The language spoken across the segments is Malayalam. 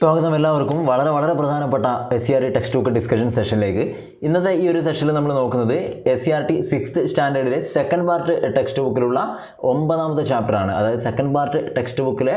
സ്വാഗതം എല്ലാവർക്കും. വളരെ വളരെ പ്രധാനപ്പെട്ട S C R T text book discussion സെഷനിലേക്ക് ഇന്നത്തെ ഈ ഒരു സെഷനിൽ നമ്മൾ നോക്കുന്നത് S C R T sixth സ്റ്റാൻഡേർഡിലെ second part text ബുക്കിലുള്ള ഒമ്പതാമത്തെ ചാപ്റ്ററാണ് അതായത് സെക്കൻഡ് പാർട്ട് ടെക്സ്റ്റ് ബുക്കിലെ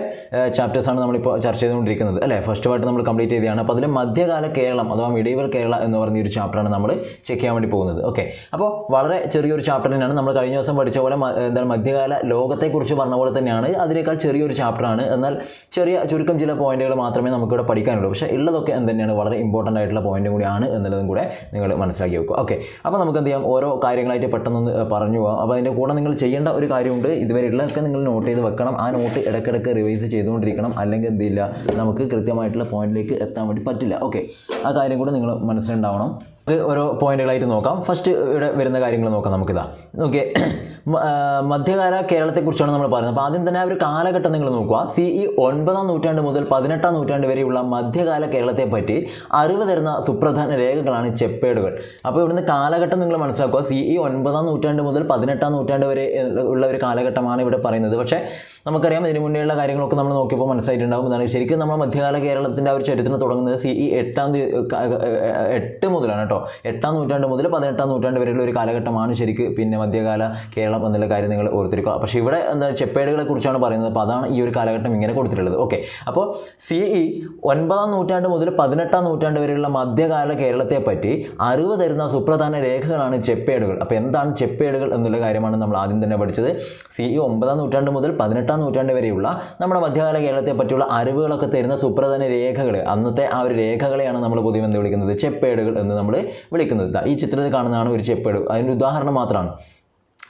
ചാപ്റ്റേഴ്സാണ് നമ്മളിപ്പോൾ ചർച്ച ചെയ്തുകൊണ്ടിരിക്കുന്നത്. അല്ലേ? ഫസ്റ്റ് പാർട്ട് നമ്മൾ കംപ്ലീറ്റ് ചെയ്തതാണ്. അപ്പോൾ അതിൽ മധ്യകാല കേരളം അഥവാ മിഡീവൽ കേരള എന്ന് പറഞ്ഞ ഒരു ചാപ്റ്ററാണ് നമ്മൾ ചെക്ക് ചെയ്യാൻ വേണ്ടി പോകുന്നത്. ഓക്കെ അപ്പോൾ വളരെ ചെറിയൊരു ചാപ്റ്റർ തന്നെയാണ്. നമ്മൾ കഴിഞ്ഞ ദിവസം പഠിച്ച പോലെ എന്താണ് മധ്യകാല ലോകത്തെക്കുറിച്ച് പറഞ്ഞ പോലെ തന്നെയാണ്. അതിനേക്കാൾ ചെറിയൊരു ചാപ്റ്ററാണ് എന്നാൽ ചെറിയ ചുരുക്കം ചില പോയിന്റുകൾ മാത്രമേ നമുക്കിവിടെ പഠിക്കാനുള്ളൂ. പക്ഷേ ഉള്ളതൊക്കെ എന്ത് തന്നെയാണ് വളരെ ഇമ്പോർട്ടന്റ് ആയിട്ടുള്ള പോയിന്റും കൂടിയാണ് എന്നുള്ളതും കൂടെ നിങ്ങൾ മനസ്സിലാക്കി വെക്കുക. ഓക്കെ അപ്പോൾ നമുക്ക് എന്ത് ചെയ്യാം? ഓരോ കാര്യങ്ങളായിട്ട് പെട്ടെന്ന് പറഞ്ഞു പോകാം അപ്പോൾ അതിന്റെ കൂടെ നിങ്ങൾ ചെയ്യേണ്ട ഒരു കാര്യമുണ്ട്. ഇതുവരെ ഉള്ളതൊക്കെ നിങ്ങൾ നോട്ട് ചെയ്ത് വെക്കണം. ആ നോട്ട് ഇടയ്ക്കിടയ്ക്ക് റിവൈസ് ചെയ്തുകൊണ്ടിരിക്കണം. അല്ലെങ്കിൽ എന്ത് ചെയ്യില്ല? നമുക്ക് കൃത്യമായിട്ടുള്ള പോയിന്റിലേക്ക് എത്താൻ വേണ്ടി പറ്റില്ല. ഓക്കെ ആ കാര്യം കൂടെ നിങ്ങൾ മനസ്സിലുണ്ടാവണം. ഓരോ പോയിന്റുകളായിട്ട് നോക്കാം. ഫസ്റ്റ് ഇവിടെ വരുന്ന കാര്യങ്ങൾ നോക്കാം നമുക്കിതാ. ഓക്കെ മധ്യകാല കേരളത്തെക്കുറിച്ചാണ് നമ്മൾ പറയുന്നത്. അപ്പോൾ ആദ്യം തന്നെ ആ ഒരു കാലഘട്ടം നിങ്ങൾ നോക്കുക. സി ഇ ഒൻപതാം നൂറ്റാണ്ട് മുതൽ പതിനെട്ടാം നൂറ്റാണ്ട് വരെയുള്ള മധ്യകാല കേരളത്തെ പറ്റി അറിവ് തരുന്ന സുപ്രധാന രേഖകളാണ് ചെപ്പേടുകൾ. അപ്പോൾ ഇവിടുന്ന് കാലഘട്ടം നിങ്ങൾ മനസ്സിലാക്കുക. സി ഇ ഒൻപതാം നൂറ്റാണ്ട് മുതൽ പതിനെട്ടാം നൂറ്റാണ്ട് വരെ ഉള്ള ഒരു കാലഘട്ടമാണ് ഇവിടെ പറയുന്നത്. പക്ഷേ നമുക്കറിയാം ഇതിനു മുന്നേയുള്ള കാര്യങ്ങളൊക്കെ നമ്മൾ നോക്കിയപ്പോൾ മനസ്സിലായിട്ടുണ്ടാകും. എന്നാണ് ശരിക്കും നമ്മൾ മധ്യകാല കേരളത്തിന്റെ ആ ഒരു ചരിത്രം തുടങ്ങുന്നത് സി ഇ എട്ടാം എട്ട് മുതലാണ് കേട്ടോ. എട്ടാം നൂറ്റാണ്ട് മുതൽ പതിനെട്ടാം നൂറ്റാണ്ട് വരെയുള്ള ഒരു കാലഘട്ടമാണ് ശരിക്കും പിന്നെ മധ്യകാല കേരളം എന്നുള്ള കാര്യം നിങ്ങൾ ഓർത്തിരിക്കുക. പക്ഷേ ഇവിടെ എന്താ ചെപ്പേടുകളെ കുറിച്ചാണ് പറയുന്നത്. അപ്പോൾ അതാണ് ഈ ഒരു കാലഘട്ടം ഇങ്ങനെ കൊടുത്തിട്ടുള്ളത്. ഓക്കെ. അപ്പോൾ സി ഇ ഒൻപതാം നൂറ്റാണ്ട് മുതൽ പതിനെട്ടാം നൂറ്റാണ്ട് വരെയുള്ള മധ്യകാല കേരളത്തെ പറ്റി അറിവ് തരുന്ന സുപ്രധാന രേഖകളാണ് ചെപ്പേടുകൾ അപ്പോൾ എന്താണ് ചെപ്പേടുകൾ എന്നുള്ള കാര്യമാണ് നമ്മൾ ആദ്യം തന്നെ പഠിച്ചത്. സി ഇ ഒമ്പതാം നൂറ്റാണ്ട് മുതൽ പതിനെട്ടാം നൂറ്റാണ്ട് വരെയുള്ള നമ്മുടെ മധ്യകാല കേരളത്തെ പറ്റിയുള്ള അറിവുകളൊക്കെ തരുന്ന സുപ്രധാന രേഖകൾ. അന്നത്തെ ആ ഒരു രേഖകളെയാണ് നമ്മൾ പൊതുവെ എന്ത് വിളിക്കുന്നത്? ചെപ്പേടുകൾ എന്ന് നമ്മൾ വിളിക്കുന്നത്. ഈ ചിത്രത്തിൽ കാണുന്നതാണ് ഒരു ചെപ്പേട് അതിന്റെ ഉദാഹരണം മാത്രമാണ്.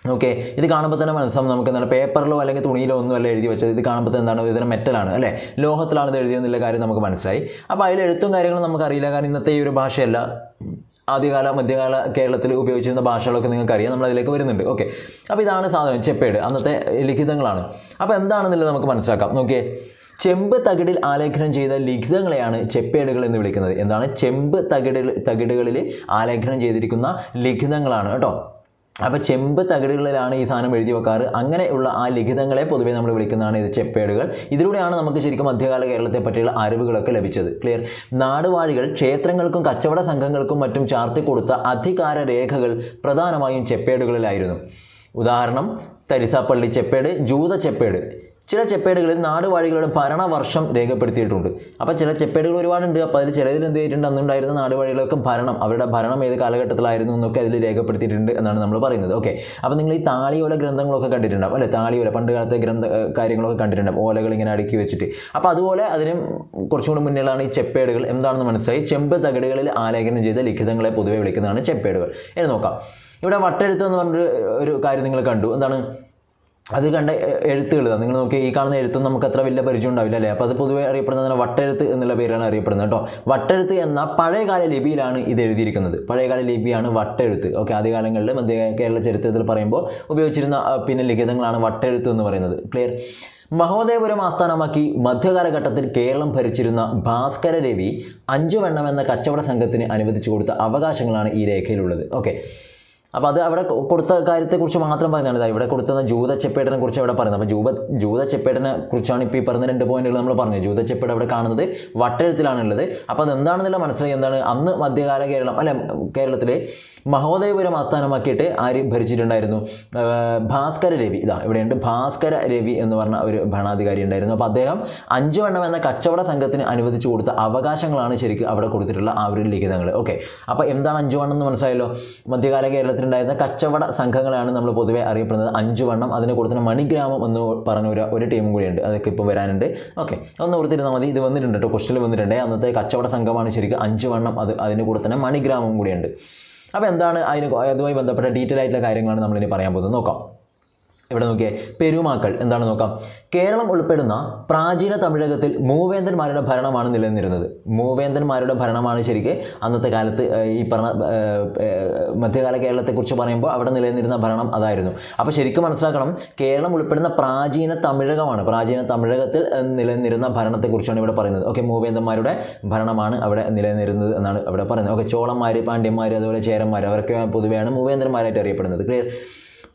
ഓക്കെ ഇത് കാണുമ്പോൾ തന്നെ മനസ്സിലാവും നമുക്ക് എന്താണ് പേപ്പറിലോ അല്ലെങ്കിൽ തുണിയിലോ ഒന്നും അല്ല എഴുതി വെച്ചത്. ഇത് കാണുമ്പോൾ എന്താണ് ഇതിന് മെറ്റലാണ് അല്ലേ? ലോഹത്തിലാണ് ഇത് എഴുതിയെന്നുള്ള കാര്യം നമുക്ക് മനസ്സിലായി. അപ്പോൾ അതിൽ എഴുത്തും കാര്യങ്ങളും നമുക്കറിയില്ല കാരണം ഇന്നത്തെ ഈ ഒരു ഭാഷയല്ല. ആദ്യകാല മധ്യകാല കേരളത്തിൽ ഉപയോഗിച്ചിരുന്ന ഭാഷകളൊക്കെ നിങ്ങൾക്കറിയാം. നമ്മൾ അതിലേക്ക് വരുന്നുണ്ട്. ഓക്കെ അപ്പോൾ ഇതാണ് സാധനം ചെപ്പേട്. അന്നത്തെ ലിഖിതങ്ങളാണ്. അപ്പോൾ എന്താണെന്നുള്ളത് നമുക്ക് മനസ്സിലാക്കാം. നോക്കിയേ. ചെമ്പ് തകിടിൽ ആലേഖനം ചെയ്ത ലിഖിതങ്ങളെയാണ് ചെപ്പേടുകൾ എന്ന് വിളിക്കുന്നത്. എന്താണ്? ചെമ്പ് തകിടിൽ തകിടുകളിൽ ആലേഖനം ചെയ്തിരിക്കുന്ന ലിഖിതങ്ങളാണ് കേട്ടോ. അപ്പോൾ ചെമ്പ് തകിടുകളിലാണ് ഈ സാധനം എഴുതി വെക്കാറ്. അങ്ങനെയുള്ള ആ ലിഖിതങ്ങളെ പൊതുവേ നമ്മൾ വിളിക്കുന്നതാണ് ഇത് ചെപ്പേടുകൾ ഇതിലൂടെയാണ് നമുക്ക് ശരിക്കും മധ്യകാല കേരളത്തെ പറ്റിയുള്ള അറിവുകളൊക്കെ ലഭിച്ചത്. ക്ലിയർ നാടുവാഴികൾ ക്ഷേത്രങ്ങൾക്കും കച്ചവട സംഘങ്ങൾക്കും മറ്റും ചാർത്തി കൊടുത്ത അധികാര രേഖകൾ പ്രധാനമായും ചെപ്പേടുകളിലായിരുന്നു ഉദാഹരണം തരിസാപ്പള്ളി ചെപ്പേട് ജൂത ചെപ്പേട് ചില ചെപ്പേടുകളിൽ നാടുവാഴികളുടെ ഭരണവർഷം രേഖപ്പെടുത്തിയിട്ടുണ്ട്. അപ്പോൾ ചില ചെപ്പേടുകൾ ഒരുപാടുണ്ട്. അപ്പോൾ അതിൽ ചിലതിൽ എന്ത് ചെയ്തിട്ടുണ്ട്? അന്നുണ്ടായിരുന്ന നാടുവാഴികളൊക്കെ ഭരണം അവരുടെ ഭരണം ഏത് കാലഘട്ടത്തിലായിരുന്നു എന്നൊക്കെ അതിൽ രേഖപ്പെടുത്തിയിട്ടുണ്ട് എന്നാണ് നമ്മൾ പറയുന്നത്. ഓക്കെ. അപ്പോൾ നിങ്ങൾ ഈ താളിയോല ഗ്രന്ഥങ്ങളൊക്കെ കണ്ടിട്ടുണ്ടാവും അല്ലേ? താളിയോല പണ്ടുകാലത്തെ ഗ്രന്ഥ കാര്യങ്ങളൊക്കെ കണ്ടിട്ടുണ്ടാവും. ഓലകൾ ഇങ്ങനെ അടുക്കി വെച്ചിട്ട്. അപ്പോൾ അതുപോലെ അതിനും കുറച്ചുകൂടി മുന്നിലാണ് ഈ ചെപ്പേടുകൾ. എന്താണെന്ന് മനസ്സിലായി? ചെമ്പ് തകടുകളിൽ ആലേഖനം ചെയ്ത ലിഖിതങ്ങളെ പൊതുവെ വിളിക്കുന്നതാണ് ചെപ്പേടുകൾ. എന്ന് നോക്കാം. ഇവിടെ വട്ടെഴുത്ത് എന്ന് പറഞ്ഞൊരു ഒരു കാര്യം നിങ്ങൾ കണ്ടു. എന്താണ്? അത് കണ്ട എഴുത്തുകൾ. നിങ്ങൾ നോക്കി ഈ കാണുന്ന എഴുത്തും നമുക്ക് അത്ര വലിയ പരിചയം ഉണ്ടാവില്ല അല്ലേ? അപ്പോൾ അത് പൊതുവേ അറിയപ്പെടുന്നത് വട്ടെഴുത്ത് എന്നുള്ള പേരാണ് അറിയപ്പെടുന്നത് കേട്ടോ. വട്ടെഴുത്ത് എന്ന പഴയകാല ലിപിയിലാണ് ഇത് എഴുതിയിരിക്കുന്നത്. പഴയകാല ലിപിയാണ് വട്ടെഴുത്ത്. ഓക്കെ ആദ്യകാലങ്ങളിൽ മധ്യ കേരള ചരിത്രത്തിൽ പറയുമ്പോൾ ഉപയോഗിച്ചിരുന്ന പിന്നെ ലിഖിതങ്ങളാണ് വട്ടെഴുത്ത് എന്ന് പറയുന്നത്. ക്ലിയർ മഹോദയപുരം ആസ്ഥാനമാക്കി മധ്യകാലഘട്ടത്തിൽ കേരളം ഭരിച്ചിരുന്ന ഭാസ്കര രവി അഞ്ചുവണ്ണം എന്ന കച്ചവട സംഘത്തിന് അനുവദിച്ചു കൊടുത്ത അവകാശങ്ങളാണ് ഈ രേഖയിലുള്ളത്. ഓക്കെ അപ്പോൾ അത് അവിടെ കൊടുത്ത കാര്യത്തെക്കുറിച്ച് മാത്രം പറയുന്നതാണ്. ഇവിടെ കൊടുത്തുന്ന ജൂത ചെപ്പേടിനെ കുറിച്ച് അവിടെ പറയുന്നത്. അപ്പോൾ ജൂത ജൂത ചെപ്പേടിനെ കുറിച്ചാണ് ഇപ്പോൾ ഈ പറഞ്ഞ രണ്ട് പോയിന്റുകൾ നമ്മൾ പറഞ്ഞത്. ജൂത ചെപ്പേട് അവിടെ കാണുന്നത് വട്ടെഴുത്തിലാണുള്ളത്. അപ്പോൾ അത് എന്താണെന്നുള്ള മനസ്സിലായി. എന്താണ്? അന്ന് മധ്യകാല കേരളം അല്ല കേരളത്തിലെ മഹോദയപുരം ആസ്ഥാനമാക്കിയിട്ട് ആര് ഭരിച്ചിട്ടുണ്ടായിരുന്നു? ഭാസ്കര രവി. ഇതാ ഇവിടെയുണ്ട് ഭാസ്കര രവി എന്ന് പറഞ്ഞ ഒരു ഭരണാധികാരി ഉണ്ടായിരുന്നു. അപ്പോൾ അദ്ദേഹം അഞ്ചു വണ്ണം എന്ന കച്ചവട സംഘത്തിന് അനുവദിച്ചു കൊടുത്ത അവകാശങ്ങളാണ് ശരിക്കും അവിടെ കൊടുത്തിട്ടുള്ള ആ ഒരു ലിഖിതങ്ങൾ. ഓക്കെ. അപ്പോൾ എന്താണ് അഞ്ചു വണ്ണം എന്ന് മനസ്സിലായല്ലോ? മധ്യകാല കേരളത്തിലുണ്ടായിരുന്ന കച്ചവട സംഘങ്ങളാണ് നമ്മൾ പൊതുവെ അറിയപ്പെടുന്നത്. അഞ്ചുവണ്ണം അതിന് കൊടുക്കുന്ന മണിഗ്രാമം എന്ന് പറഞ്ഞ ഒരു ഒരു ടീമും കൂടിയുണ്ട്. അതൊക്കെ ഇപ്പോൾ വരാനുണ്ട്. ഓക്കെ ഒന്ന് ഓർത്തിരുന്നാൽ മതി. ഇത് വന്നിട്ടുണ്ട് കേട്ടോ ക്വസ്റ്റിൽ വന്നിട്ടുണ്ട്. അന്നത്തെ കച്ചവട സംഘമാണ് ശരിക്കും അഞ്ച് വണ്ണം അത് അതിന് കൂടെ മണിഗ്രാമം കൂടിയുണ്ട്. അപ്പോൾ എന്താണ് അതിന് അതുമായി ബന്ധപ്പെട്ട ഡീറ്റെയിൽ ആയിട്ടുള്ള കാര്യങ്ങളാണ് നമ്മളിനി പറയാൻ പോകുന്നത്. നോക്കാം. ഇവിടെ നോക്കിയേ? പെരുമാക്കൾ. എന്താണ് നോക്കാം? കേരളം ഉൾപ്പെടുന്ന പ്രാചീന തമിഴകത്തിൽ മൂവേന്ദന്മാരുടെ ഭരണമാണ് നിലനിന്നിരുന്നത്. മൂവേന്ദന്മാരുടെ ഭരണമാണ് ശരിക്കും അന്നത്തെ കാലത്ത് ഈ പറഞ്ഞ മധ്യകാല കേരളത്തെക്കുറിച്ച് പറയുമ്പോൾ അവിടെ നിലനിന്നിരുന്ന ഭരണം അതായിരുന്നു. അപ്പോൾ ശരിക്കും മനസ്സിലാക്കണം കേരളം ഉൾപ്പെടുന്ന പ്രാചീന തമിഴകമാണ്. പ്രാചീന തമിഴകത്തിൽ നിലനിന്നിരുന്ന ഭരണത്തെക്കുറിച്ചാണ് ഇവിടെ പറയുന്നത്. ഓക്കെ മൂവേന്ദന്മാരുടെ ഭരണമാണ് അവിടെ നിലനിന്നിരുന്നത് എന്നാണ് ഇവിടെ പറയുന്നത്. ഓക്കെ ചോളന്മാർ പാണ്ഡ്യന്മാർ അതുപോലെ ചേരന്മാർ അവരൊക്കെ പൊതുവെയാണ് മൂവേന്ദ്രന്മാരായിട്ട് അറിയപ്പെടുന്നത്. ക്ലിയർ?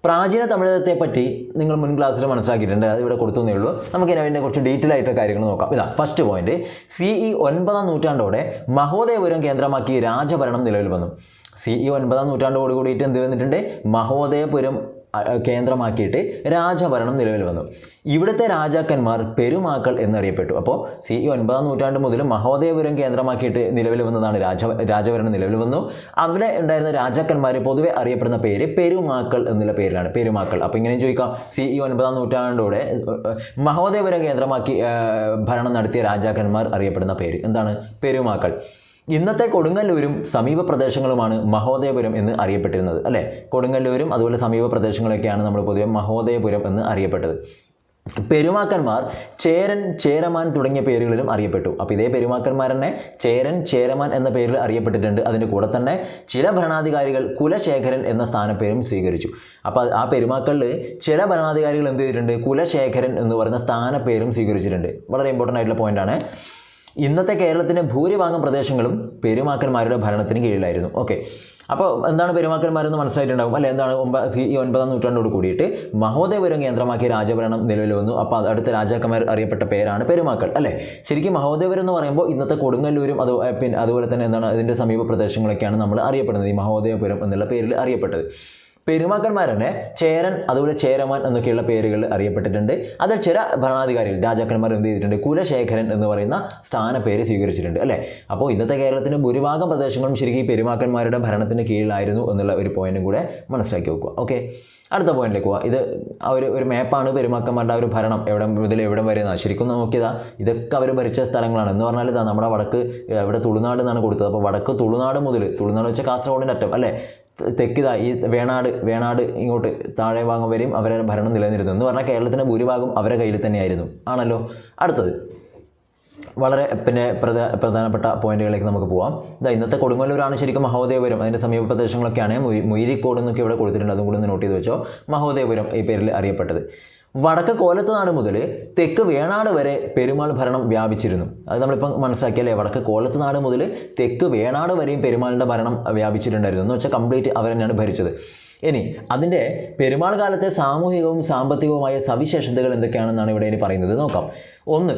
പ്രാചീന തമിഴകത്തെ പറ്റി നിങ്ങൾ മുൻ ക്ലാസ്സിൽ മനസ്സിലാക്കിയിട്ടുണ്ട്. അത് ഇവിടെ കൊടുത്തേ ഉള്ളൂ. നമുക്ക് അതിനെ കുറച്ച് ഡീറ്റെയിൽ ആയിട്ട് കാര്യങ്ങൾ നോക്കാം. ഇതാ ഫസ്റ്റ് പോയിന്റ് സി ഇ ഒൻപതാം നൂറ്റാണ്ടോടെ മഹോദയപുരം കേന്ദ്രമാക്കി രാജഭരണം നിലവിൽ വന്നു. സി ഇ ഒൻപതാം നൂറ്റാണ്ടോട് കൂടിയിട്ട് എന്ത് വന്നിട്ടുണ്ട്? മഹോദയപുരം കേന്ദ്രമാക്കിയിട്ട് രാജഭരണം നിലവിൽ വന്നു. ഇവിടുത്തെ രാജാക്കന്മാർ പെരുമാക്കൾ എന്നറിയപ്പെട്ടു. അപ്പോൾ സി ഇ ഒൻപതാം നൂറ്റാണ്ട് മുതൽ മഹോദയപുരം കേന്ദ്രമാക്കിയിട്ട് നിലവിൽ വന്നതാണ് രാജ രാജഭരണം നിലവിൽ വന്നു. അവിടെ ഉണ്ടായിരുന്ന രാജാക്കന്മാർ പൊതുവെ അറിയപ്പെടുന്ന പേര് പെരുമാക്കൾ എന്നുള്ള പേരിലാണ്. പെരുമാക്കൾ. അപ്പോൾ ഇങ്ങനെയും ചോദിക്കാം. സി ഇ ഒൻപതാം നൂറ്റാണ്ടോടെ മഹോദയപുരം കേന്ദ്രമാക്കി ഭരണം നടത്തിയ രാജാക്കന്മാർ അറിയപ്പെടുന്ന പേര് എന്താണ്? പെരുമാക്കൾ. ഇന്നത്തെ കൊടുങ്ങല്ലൂരും സമീപ പ്രദേശങ്ങളുമാണ് മഹോദയപുരം എന്ന് അറിയപ്പെട്ടിരുന്നത് അല്ലേ? കൊടുങ്ങല്ലൂരും അതുപോലെ സമീപ പ്രദേശങ്ങളൊക്കെയാണ് നമ്മൾ പൊതുവെ മഹോദയപുരം എന്ന് അറിയപ്പെട്ടത്. പെരുമാക്കന്മാർ ചേരൻ ചേരമാൻ തുടങ്ങിയ പേരുകളിലും അറിയപ്പെട്ടു. അപ്പോൾ ഇതേ പെരുമാക്കന്മാർ തന്നെ ചേരൻ ചേരമാൻ എന്ന പേരിൽ അറിയപ്പെട്ടിട്ടുണ്ട്. അതിന്റെ കൂടെ തന്നെ ചില ഭരണാധികാരികൾ കുലശേഖരൻ എന്ന സ്ഥാനപ്പേരും സ്വീകരിച്ചു. അപ്പോൾ ആ പെരുമാക്കളിൽ ചില ഭരണാധികാരികൾ എന്ത് ചെയ്തിട്ടുണ്ട്? കുലശേഖരൻ എന്ന് പറയുന്ന സ്ഥാനപ്പേരും സ്വീകരിച്ചിട്ടുണ്ട്. വളരെ ഇമ്പോർട്ടന്റ് ആയിട്ടുള്ള പോയിന്റാണ് ഇന്നത്തെ കേരളത്തിന്റെ ഭൂരിഭാഗം പ്രദേശങ്ങളും പെരുമാക്കന്മാരുടെ ഭരണത്തിന് കീഴിലായിരുന്നു. ഓക്കെ. അപ്പോൾ എന്താണ് പെരുമാക്കന്മാരെന്ന് മനസ്സിലായിട്ടുണ്ടാകും അല്ലെ? എന്താണ് ഒമ്പ സി ഈ ഒൻപതാം നൂറ്റാണ്ടോട് കൂടിയിട്ട് മഹോദയപുരം കേന്ദ്രമാക്കിയ രാജഭരണം നിലവിൽ വന്നു. അപ്പോൾ അടുത്ത രാജാക്കന്മാർ അറിയപ്പെട്ട പേരാണ് പെരുമാക്കൾ അല്ലേ? ശരിക്കും മഹോദയപുരം എന്ന് പറയുമ്പോൾ ഇന്നത്തെ കൊടുങ്ങല്ലൂരും അത് പിന്നെ അതുപോലെ തന്നെ എന്താണ് ഇതിന്റെ സമീപ പ്രദേശങ്ങളൊക്കെയാണ് നമ്മൾ അറിയപ്പെടുന്നത്. ഈ മഹോദയപുരം എന്നുള്ള പേരിൽ അറിയപ്പെട്ടത്. പെരുമാക്കന്മാർ തന്നെ ചേരൻ അതുപോലെ ചേരമാൻ എന്നൊക്കെയുള്ള പേരുകൾ അറിയപ്പെട്ടിട്ടുണ്ട്. അതിൽ ചില ഭരണാധികാരികൾ രാജാക്കന്മാർ എന്ത് ചെയ്തിട്ടുണ്ട്? കുലശേഖരൻ എന്ന് പറയുന്ന സ്ഥാനപ്പേര് സ്വീകരിച്ചിട്ടുണ്ട് അല്ലേ? അപ്പോൾ ഇന്നത്തെ കേരളത്തിന്റെ ഭൂരിഭാഗം പ്രദേശങ്ങളും ശരിക്കും ഈ പെരുമാക്കന്മാരുടെ ഭരണത്തിന്റെ കീഴിലായിരുന്നു എന്നുള്ള ഒരു പോയിന്റും കൂടെ മനസ്സിലാക്കി വെക്കുക. ഓക്കെ അടുത്ത പോയിന്റിലേക്ക് പോവാം. ഇത് ആ ഒരു മാപ്പാണ് പെരുമാക്കന്മാരുടെ ആ ഒരു ഭരണം. എവിടെ മുതൽ എവിടെ വരെ എന്നാണ് ശരിക്കും നോക്കിയതാ ഇതൊക്കെ അവർ ഭരിച്ച സ്ഥലങ്ങളാണ്. എന്ന് പറഞ്ഞാൽ ഇതാ നമ്മുടെ വടക്ക് ഇവിടെ തുളുനാട് എന്നാണ് കൊടുത്തത്. അപ്പോൾ വടക്ക് തുളുനാട് മുതൽ തുളുനാട് വെച്ചാൽ കാസർഗോഡിന്റെ അറ്റം അല്ലേ? തെക്കിതാ ഈ വേണാട് വേണാട് ഇങ്ങോട്ട് താഴെ ഭാഗം വരെയും അവരുടെ ഭരണം നിലനിന്നിരുന്നു. എന്ന് പറഞ്ഞാൽ കേരളത്തിന്റെ ഭൂരിഭാഗം അവരുടെ കയ്യിൽ തന്നെയായിരുന്നു. ആണല്ലോ? അടുത്തത്. വളരെ പിന്നെ പ്രധാ പ്രധാനപ്പെട്ട പോയിന്റുകളിലേക്ക് നമുക്ക് പോവാം. ഇതാ ഇന്നത്തെ കൊടുങ്ങല്ലൂരാണ് ശരിക്കും മഹോദയപുരം അതിന്റെ സമീപ പ്രദേശങ്ങളൊക്കെയാണ് മുയി മുയിരിക്കോട് എന്നൊക്കെ ഇവിടെ കൊടുത്തിട്ടുണ്ട്. അതും കൂടി ഒന്ന് നോട്ട് ചെയ്ത് വെച്ചോ. മഹോദയപുരം ഈ പേരിൽ അറിയപ്പെട്ടത്. വടക്ക് കോലത്തുനാട് മുതൽ തെക്ക് വേണാട് വരെ പെരുമാൾ ഭരണം വ്യാപിച്ചിരുന്നു. അത് നമ്മളിപ്പം മനസ്സിലാക്കിയല്ലേ വടക്ക് കോലത്തുനാട് മുതൽ തെക്ക് വേണാട് വരെയും പെരുമാളിന്റെ ഭരണം വ്യാപിച്ചിട്ടുണ്ടായിരുന്നു. എന്ന് വെച്ചാൽ കംപ്ലീറ്റ് അവർ തന്നെയാണ് ഭരിച്ചത്. ഇനി അതിന്റെ പെരുമാൾ കാലത്തെ സാമൂഹികവും സാമ്പത്തികവുമായ സവിശേഷതകൾ എന്തൊക്കെയാണെന്നാണ് ഇവിടെ ഇനി പറയുന്നത്. നോക്കാം. ഒന്ന്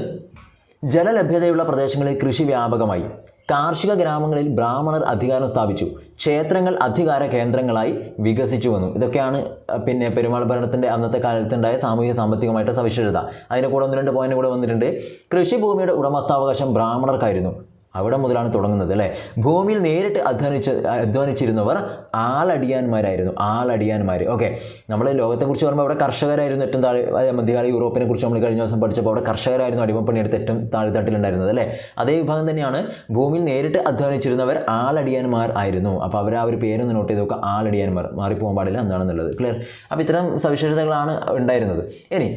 ജലലഭ്യതയുള്ള പ്രദേശങ്ങളിൽ കൃഷി വ്യാപകമായി. കാർഷിക ഗ്രാമങ്ങളിൽ ബ്രാഹ്മണർ അധികാരം സ്ഥാപിച്ചു. ക്ഷേത്രങ്ങൾ അധികാര കേന്ദ്രങ്ങളായി വികസിച്ചു വന്നു. ഇതൊക്കെയാണ് പിന്നെ പെരുമാൾ ഭരണത്തിന്റെ അന്നത്തെ കാലത്തുണ്ടായ സാമൂഹിക സാമ്പത്തികമായിട്ട് സവിശേഷത. അതിന്റെ കൂടെ ഒന്ന് രണ്ട് പോയിന്റ് കൂടെ വന്നിട്ടുണ്ട്. കൃഷിഭൂമിയുടെ ഉടമസ്ഥാവകാശം ബ്രാഹ്മണർക്കായിരുന്നു. അവിടെ മുതലാണ് തുടങ്ങുന്നത് അല്ലേ? ഭൂമിയിൽ നേരിട്ട് അധ്വാനിച്ച് അധ്വാനിച്ചിരുന്നവർ ആളടിയാന്മാരായിരുന്നു ആളടിയാന്മാർ ഓക്കെ നമ്മൾ ലോകത്തെക്കുറിച്ച് പറയുമ്പോൾ അവിടെ കർഷകരായിരുന്നു ഏറ്റവും താഴെ മധ്യകാല യൂറോപ്പിനെ കുറിച്ച് നമ്മൾ കഴിഞ്ഞ ദിവസം പഠിച്ചപ്പോൾ അവിടെ കർഷകരായിരുന്നു അടിമപ്പണിയെടുത്ത് ഏറ്റവും താഴെത്തട്ടിലുണ്ടായിരുന്നത് അല്ലേ? അതേ വിഭാഗം തന്നെയാണ് ഭൂമിയിൽ നേരിട്ട് അധ്വാനിച്ചിരുന്നവർ ആളടിയാന്മാർ ആയിരുന്നു. അപ്പോൾ അവർ ആ ഒരു പേരൊന്ന് നോട്ട് ചെയ്ത് നോക്കുക ആളടിയാന്മാർ. മാറിപ്പോകാൻ പാടില്ല എന്താണെന്നുള്ളത്. ക്ലിയർ അപ്പോൾ ഇത്തരം സവിശേഷതകളാണ് ഉണ്ടായിരുന്നത്. ഇനി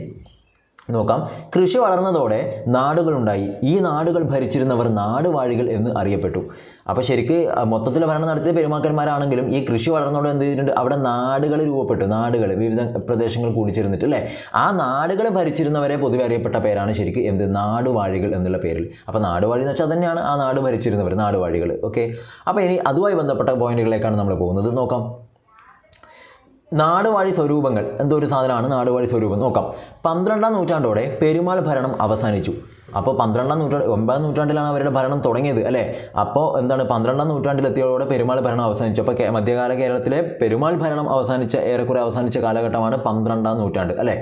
നോക്കാം. കൃഷി വളർന്നതോടെ നാടുകളുണ്ടായി. ഈ നാടുകൾ ഭരിച്ചിരുന്നവർ നാടുവാഴികൾ എന്ന് അറിയപ്പെട്ടു. അപ്പോൾ ശരിക്ക് മൊത്തത്തിൽ ഭരണം നടത്തിയ പെരുമാക്കന്മാരാണെങ്കിലും ഈ കൃഷി വളർന്നതോടെ എന്ത് ചെയ്തിട്ടുണ്ട്? അവിടെ നാടുകൾ രൂപപ്പെട്ടു. നാടുകൾ വിവിധ പ്രദേശങ്ങൾ കൂടിച്ചേർന്നിട്ട് അല്ലേ? ആ നാടുകൾ ഭരിച്ചിരുന്നവരെ പൊതുവെ അറിയപ്പെട്ട പേരാണ് ശരിക്ക് എന്ത്? നാടുവാഴികൾ എന്നുള്ള പേരിൽ. അപ്പോൾ നാടുവാഴി എന്ന് വെച്ചാൽ തന്നെയാണ് ആ നാട് ഭരിച്ചിരുന്നവർ നാടുവാഴികൾ ഓക്കെ? അപ്പോൾ ഇനി അതുമായി ബന്ധപ്പെട്ട പോയിന്റുകളിലേക്കാണ് നമ്മൾ പോകുന്നത്. നോക്കാം. നാടുവാഴി സ്വരൂപങ്ങൾ എന്തോ ഒരു സാധനമാണ് നാടുവാഴി സ്വരൂപം? നോക്കാം. പന്ത്രണ്ടാം നൂറ്റാണ്ടോടെ പെരുമാൾ ഭരണം അവസാനിച്ചു. അപ്പോൾ പന്ത്രണ്ടാം നൂറ്റാണ്ട് ഒമ്പതാം നൂറ്റാണ്ടിലാണ് അവരുടെ ഭരണം തുടങ്ങിയത് അല്ലേ? അപ്പോൾ എന്താണ് പന്ത്രണ്ടാം നൂറ്റാണ്ടിലെത്തിയതോടെ പെരുമാൾ ഭരണം അവസാനിച്ചു. അപ്പോൾ മധ്യകാല കേരളത്തിലെ പെരുമാൾ ഭരണം അവസാനിച്ച ഏറെക്കുറെ അവസാനിച്ച കാലഘട്ടമാണ് പന്ത്രണ്ടാം നൂറ്റാണ്ട് അല്ലേ?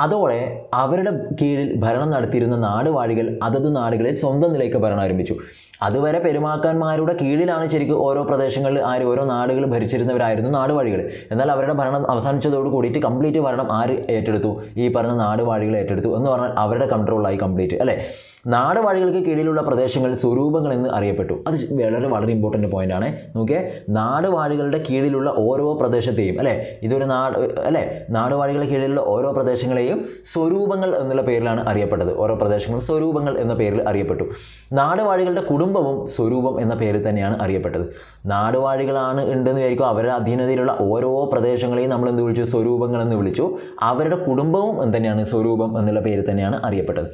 അതോടെ അവരുടെ കീഴിൽ ഭരണം നടത്തിയിരുന്ന നാടുവാഴികൾ അതത് നാടുകളിൽ സ്വന്തം നിലയ്ക്ക് ഭരണം ആരംഭിച്ചു. അതുവരെ പെരുമാക്കന്മാരുടെ കീഴിലാണ് ശരിക്കും ഓരോ പ്രദേശങ്ങളിൽ ആര് ഓരോ നാടുകൾ ഭരിച്ചിരുന്നവരായിരുന്നു നാടുവാഴികൾ. എന്നാൽ അവരുടെ ഭരണം അവസാനിച്ചതോട് കൂടിയിട്ട് കംപ്ലീറ്റ് ഭരണം ആര് ഏറ്റെടുത്തു? ഈ പറഞ്ഞ നാടുവാഴികൾ ഏറ്റെടുത്തു എന്ന് പറഞ്ഞാൽ അവരുടെ കൺട്രോളായി കംപ്ലീറ്റ് അല്ലേ? നാടുവാഴികൾക്ക് കീഴിലുള്ള പ്രദേശങ്ങൾ സ്വരൂപങ്ങൾ എന്ന് അറിയപ്പെട്ടു. അത് വളരെ വളരെ ഇമ്പോർട്ടന്റ് പോയിന്റ് ആണ്. നോക്കിയേ നാടുവാഴികളുടെ കീഴിലുള്ള ഓരോ പ്രദേശത്തെയും അല്ലേ? ഇതൊരു നാട് അല്ലേ? നാടുവാഴികളുടെ കീഴിലുള്ള ഓരോ പ്രദേശങ്ങളെയും സ്വരൂപങ്ങൾ എന്നുള്ള പേരിലാണ് അറിയപ്പെട്ടത്. ഓരോ പ്രദേശങ്ങളും സ്വരൂപങ്ങൾ എന്ന പേരിൽ അറിയപ്പെട്ടു. നാടുവാഴികളുടെ കുടുംബവും സ്വരൂപം എന്ന പേരിൽ തന്നെയാണ് അറിയപ്പെട്ടത്. നാടുവാഴികളാണ് ഉണ്ടെന്ന് വിചാരിക്കും. അവരുടെ അധീനതയിലുള്ള ഓരോ പ്രദേശങ്ങളെയും നമ്മൾ എന്ത് വിളിച്ചു? സ്വരൂപങ്ങൾ എന്ന് വിളിച്ചു. അവരുടെ കുടുംബവും എന്തന്നെയാണ് സ്വരൂപം എന്നുള്ള പേര് തന്നെയാണ് അറിയപ്പെട്ടത്.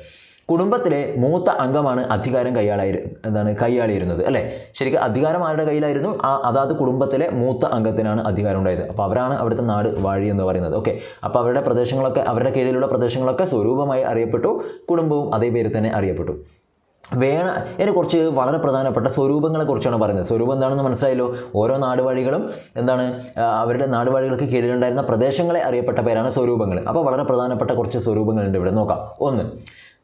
കുടുംബത്തിലെ മൂത്ത അംഗമാണ് അധികാരം കൈയാളായി എന്താണ് കൈയാളിയിരുന്നത് അല്ലേ? ശരിക്കും അധികാരം ആരുടെ കയ്യിലായിരുന്നു ആ അതാത് കുടുംബത്തിലെ മൂത്ത അംഗത്തിനാണ് അധികാരം ഉണ്ടായത്. അപ്പോൾ അവരാണ് അവിടുത്തെ നാട് വാഴി എന്ന് പറയുന്നത്. ഓക്കെ. അപ്പോൾ അവരുടെ പ്രദേശങ്ങളൊക്കെ അവരുടെ കീഴിലുള്ള പ്രദേശങ്ങളൊക്കെ സ്വരൂപമായി അറിയപ്പെട്ടു. കുടുംബവും അതേ പേര് തന്നെ അറിയപ്പെട്ടു. വേണ കുറച്ച് വളരെ പ്രധാനപ്പെട്ട സ്വരൂപങ്ങളെ കുറിച്ചാണ് പറയുന്നത്. സ്വരൂപം എന്താണെന്ന് മനസ്സിലായല്ലോ? ഓരോ നാടുവാഴികളും എന്താണ് അവരുടെ നാടുവാഴികൾക്ക് കീഴിലുണ്ടായിരുന്ന പ്രദേശങ്ങളെ അറിയപ്പെട്ട പേരാണ് സ്വരൂപങ്ങൾ. അപ്പോൾ വളരെ പ്രധാനപ്പെട്ട കുറച്ച് സ്വരൂപങ്ങളുണ്ട് ഇവിടെ. നോക്കാം. ഒന്ന്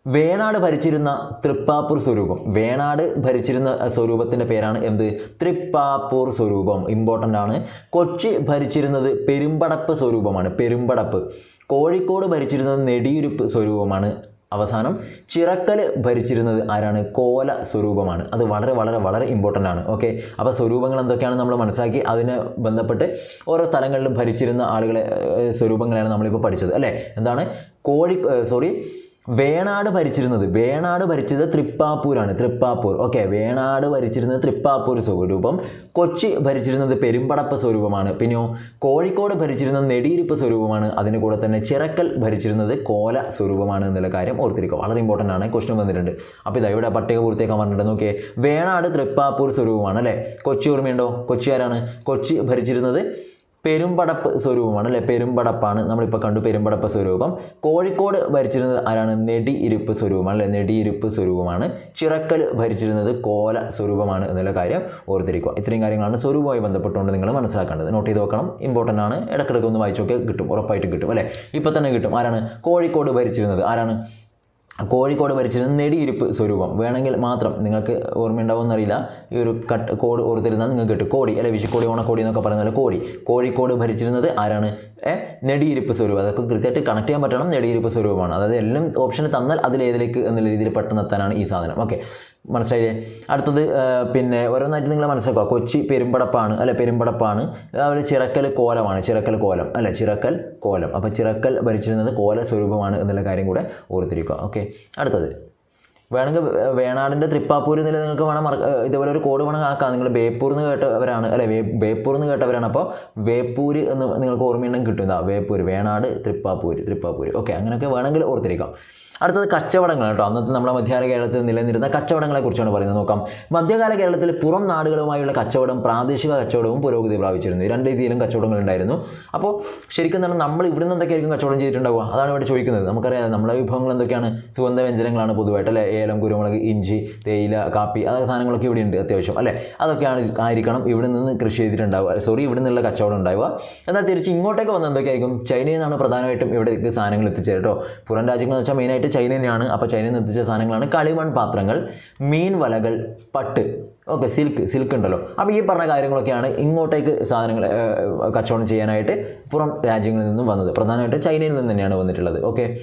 വേണാട് ഭരിച്ചിരുന്ന തൃപ്പാപ്പൂർ സ്വരൂപം. വേണാട് ഭരിച്ചിരുന്ന സ്വരൂപത്തിന്റെ പേരാണ് എന്ത്? തൃപ്പാപ്പൂർ സ്വരൂപം. ഇമ്പോർട്ടന്റ് ആണ്. കൊച്ചി ഭരിച്ചിരുന്നത് പെരുമ്പടപ്പ് സ്വരൂപമാണ്. പെരുമ്പടപ്പ്. കോഴിക്കോട് ഭരിച്ചിരുന്നത് നെടിയുരുപ്പ് സ്വരൂപമാണ്. അവസാനം ചിറക്കൽ ഭരിച്ചിരുന്നത് ആരാണ്? കോല സ്വരൂപമാണ്. അത് വളരെ വളരെ വളരെ ഇമ്പോർട്ടന്റ് ആണ്. ഓക്കെ അപ്പോൾ സ്വരൂപങ്ങൾ എന്തൊക്കെയാണ് നമ്മൾ മനസ്സിലാക്കി. അതിനെ ബന്ധപ്പെട്ട് ഓരോ സ്ഥലങ്ങളിലും ഭരിച്ചിരുന്ന ആളുകളെ സ്വരൂപങ്ങളെയാണ് നമ്മളിപ്പോൾ പഠിച്ചത്. അല്ലേ? എന്താണ്? കോഴി സോറി വേണാട് ഭരിച്ചിരുന്നത് വേണാട് ഭരിച്ചത് തൃപ്പാപ്പൂരാണ് തൃപ്പാപ്പൂർ. ഓക്കെ വേണാട് ഭരിച്ചിരുന്നത് തൃപ്പാപ്പൂർ സ്വരൂപം കൊച്ചി ഭരിച്ചിരുന്നത് പെരുമ്പടപ്പ് സ്വരൂപമാണ്. പിന്നെയോ കോഴിക്കോട് ഭരിച്ചിരുന്നത് നെടിയിരിപ്പ് സ്വരൂപമാണ്. അതിന് കൂടെ തന്നെ ചിറക്കൽ ഭരിച്ചിരുന്നത് കോല സ്വരൂപമാണ് എന്നുള്ള കാര്യം ഓർത്തിരിക്കുക. വളരെ ഇമ്പോർട്ടന്റ് ആണ്. ക്വസ്റ്റ്യൻ വന്നിട്ടുണ്ട്. അപ്പോൾ ഇതാ ഇവിടെ പട്ടിക പൂർത്തിയാക്കാൻ പറഞ്ഞിട്ടുണ്ട്. നോക്കിയേ വേണാട് തൃപ്പാപ്പൂർ സ്വരൂപമാണ് അല്ലേ? കൊച്ചി ഓർമ്മയുണ്ടോ? കൊച്ചി ആരാണ് കൊച്ചി ഭരിച്ചിരുന്നത് പെരുമ്പടപ്പ് സ്വരൂപമാണ് അല്ലെ? പെരുമ്പടപ്പാണ്. നമ്മളിപ്പോൾ കണ്ടു പെരുമ്പടപ്പ് സ്വരൂപം. കോഴിക്കോട് ഭരിച്ചിരുന്നത് ആരാണ്? നെടി ഇരുപ്പ് സ്വരൂപമാണ് അല്ലെ? നെടി ഇരുപ്പ് സ്വരൂപമാണ്. ചിറക്കൽ ഭരിച്ചിരുന്നത് കോല സ്വരൂപമാണ് എന്നുള്ള കാര്യം ഓർത്തിരിക്കുക. ഇത്രയും കാര്യങ്ങളാണ് സ്വരൂപവുമായി ബന്ധപ്പെട്ടുകൊണ്ട് നിങ്ങൾ മനസ്സിലാക്കേണ്ടത്. നോട്ട് ചെയ്ത് നോക്കണം ഇമ്പോർട്ടന്റ് ആണ്. ഇടക്കിടക്ക് ഒന്ന് വായിച്ചൊക്കെ കിട്ടും. ഉറപ്പായിട്ട് കിട്ടും അല്ലേ? ഇപ്പം തന്നെ കിട്ടും. ആരാണ്? കോഴിക്കോട് ഭരിച്ചിരുന്നത്. ആരാണ്? കോഴിക്കോട് ഭരിച്ചിരുന്ന നെടിയിരുപ്പ് സ്വരൂപം. വേണമെങ്കിൽ മാത്രം നിങ്ങൾക്ക് ഓർമ്മയുണ്ടാവുമെന്നറിയില്ല. ഈ ഒരു കട്ട് കോഡ് ഓർത്തിരുന്നാൽ നിങ്ങൾക്ക് കിട്ടും. കോടി അല്ലെ വിഷുക്കോടി ഓണക്കോടി എന്നൊക്കെ പറയുന്ന പോലെ കോടി. കോഴിക്കോട് ഭരിച്ചിരുന്നത് ആരാണ്? നെടിയിരുപ്പ് സ്വരൂപം. അതൊക്കെ കൃത്യമായിട്ട് കണക്ട് ചെയ്യാൻ പറ്റണം. നെടിയിരുപ്പ് സ്വരൂപമാണ്. അതായത് എല്ലാം ഓപ്ഷൻ തന്നാൽ അതിലേതിലേക്ക് എന്നുള്ള രീതിയിൽ പെട്ടെന്ന് എത്താനാണ് ഈ സാധനം. ഓക്കെ മനസ്സിലായില്ലേ? അടുത്തത് പിന്നെ ഓരോന്നായിട്ട് നിങ്ങൾ മനസ്സിലാക്കുക. കൊച്ചി പെരുമ്പടപ്പാണ് അല്ലെ പെരുമ്പടപ്പാണ്. അവർ ചിറക്കൽ കോലമാണ് ചിറക്കൽ കോലം അല്ലെ ചിറക്കൽ കോലം. അപ്പോൾ ചിറക്കൽ ഭരിച്ചിരുന്നത് കോല സ്വരൂപമാണ് എന്നുള്ള കാര്യം കൂടെ ഓർത്തിരിക്കുക ഓക്കെ? അടുത്തത് വേണമെങ്കിൽ വേണാടിന്റെ തൃപ്പാപ്പൂർ എന്നില്ല നിങ്ങൾക്ക് വേണം മറക്ക ഇതേപോലെ ഒരു കോഡ് വേണം ആക്കാം. നിങ്ങൾ ബേപ്പൂർ എന്ന് കേട്ടവരാണ് അല്ലെ വേ ബേപ്പൂർ എന്ന് കേട്ടവരാണ്. അപ്പോൾ വേപ്പൂർ എന്ന് നിങ്ങൾക്ക് ഓർമ്മയുണ്ടെങ്കിൽ കിട്ടും. ഇതാ വേപ്പൂർ വേണാട് തൃപ്പാപ്പൂര് തൃപ്പാപ്പൂര്. ഓക്കെ അങ്ങനെയൊക്കെ വേണമെങ്കിൽ ഓർത്തിരിക്കാം. അടുത്തത് കച്ചവടങ്ങൾ കേട്ടോ. അന്നത്തെ നമ്മുടെ മധ്യകാല കേരളത്തിൽ നിലനിന്നിരുന്ന കച്ചവടങ്ങളെ കുറിച്ചാണ് പറയുന്നത്. നോക്കാം. മധ്യകാല കേരളത്തിൽ പുറം നാടുകളുമായുള്ള കച്ചവടം പ്രാദേശിക കച്ചവടവും പുരോഗതി പ്രാപിച്ചിരുന്നു രണ്ട് രീതിയിലും കച്ചവടങ്ങൾ ഉണ്ടായിരുന്നു. അപ്പോൾ ശരിക്കും തന്നെ നമ്മൾ ഇവിടുന്ന് എന്തൊക്കെയായിരിക്കും കച്ചവടം ചെയ്തിട്ടുണ്ടാവുക? അതാണ് ഇവിടെ ചോദിക്കുന്നത്. നമുക്കറിയാം നമ്മളെ വിഭവങ്ങൾ എന്തൊക്കെയാണ്? സുഗന്ധ വ്യഞ്ജനങ്ങളാണ് പൊതുവായിട്ട് അല്ലേ? ഏലം കുരുമുളക് ഇഞ്ചി തേയില കാപ്പി അതൊക്കെ സാധനങ്ങളൊക്കെ ഇവിടെ ഉണ്ട് അത്യാവശ്യം അല്ലേ? അതൊക്കെയാണ് ആയിരിക്കണം ഇവിടെ നിന്ന് കൃഷി ചെയ്തിട്ടുണ്ടാവുക. സോറി ഇവിടെ നിന്നുള്ള കച്ചവടം ഉണ്ടാവുക. എന്നാൽ തിരിച്ച് ഇങ്ങോട്ടേക്ക് വന്ന് എന്തൊക്കെയായിരിക്കും? ചൈനയിൽ നിന്നാണ് പ്രധാനമായിട്ടും ഇവിടേക്ക് സാധനങ്ങൾ എത്തിച്ചത് പുറം രാജ്യങ്ങൾ എന്ന് വെച്ചാൽ മെയിനായിട്ട് ചൈന തന്നെയാണ് അപ്പോൾ ചൈനയിൽ നിന്ന് എത്തിച്ച സാധനങ്ങളാണ് കളിമൺ പാത്രങ്ങൾ മീൻ വലകൾ പട്ട് ഓക്കെ സിൽക്ക് സിൽക്ക് ഉണ്ടല്ലോ. അപ്പോൾ ഈ പറഞ്ഞ കാര്യങ്ങളൊക്കെയാണ് ഇങ്ങോട്ടേക്ക് സാധനങ്ങൾ കച്ചവടം ചെയ്യാനായിട്ട് പുറം രാജ്യങ്ങളിൽ നിന്നും വന്നത്. പ്രധാനമായിട്ട് ചൈനയിൽ നിന്ന് തന്നെയാണ് വന്നിട്ടുള്ളത്. ഓക്കെ.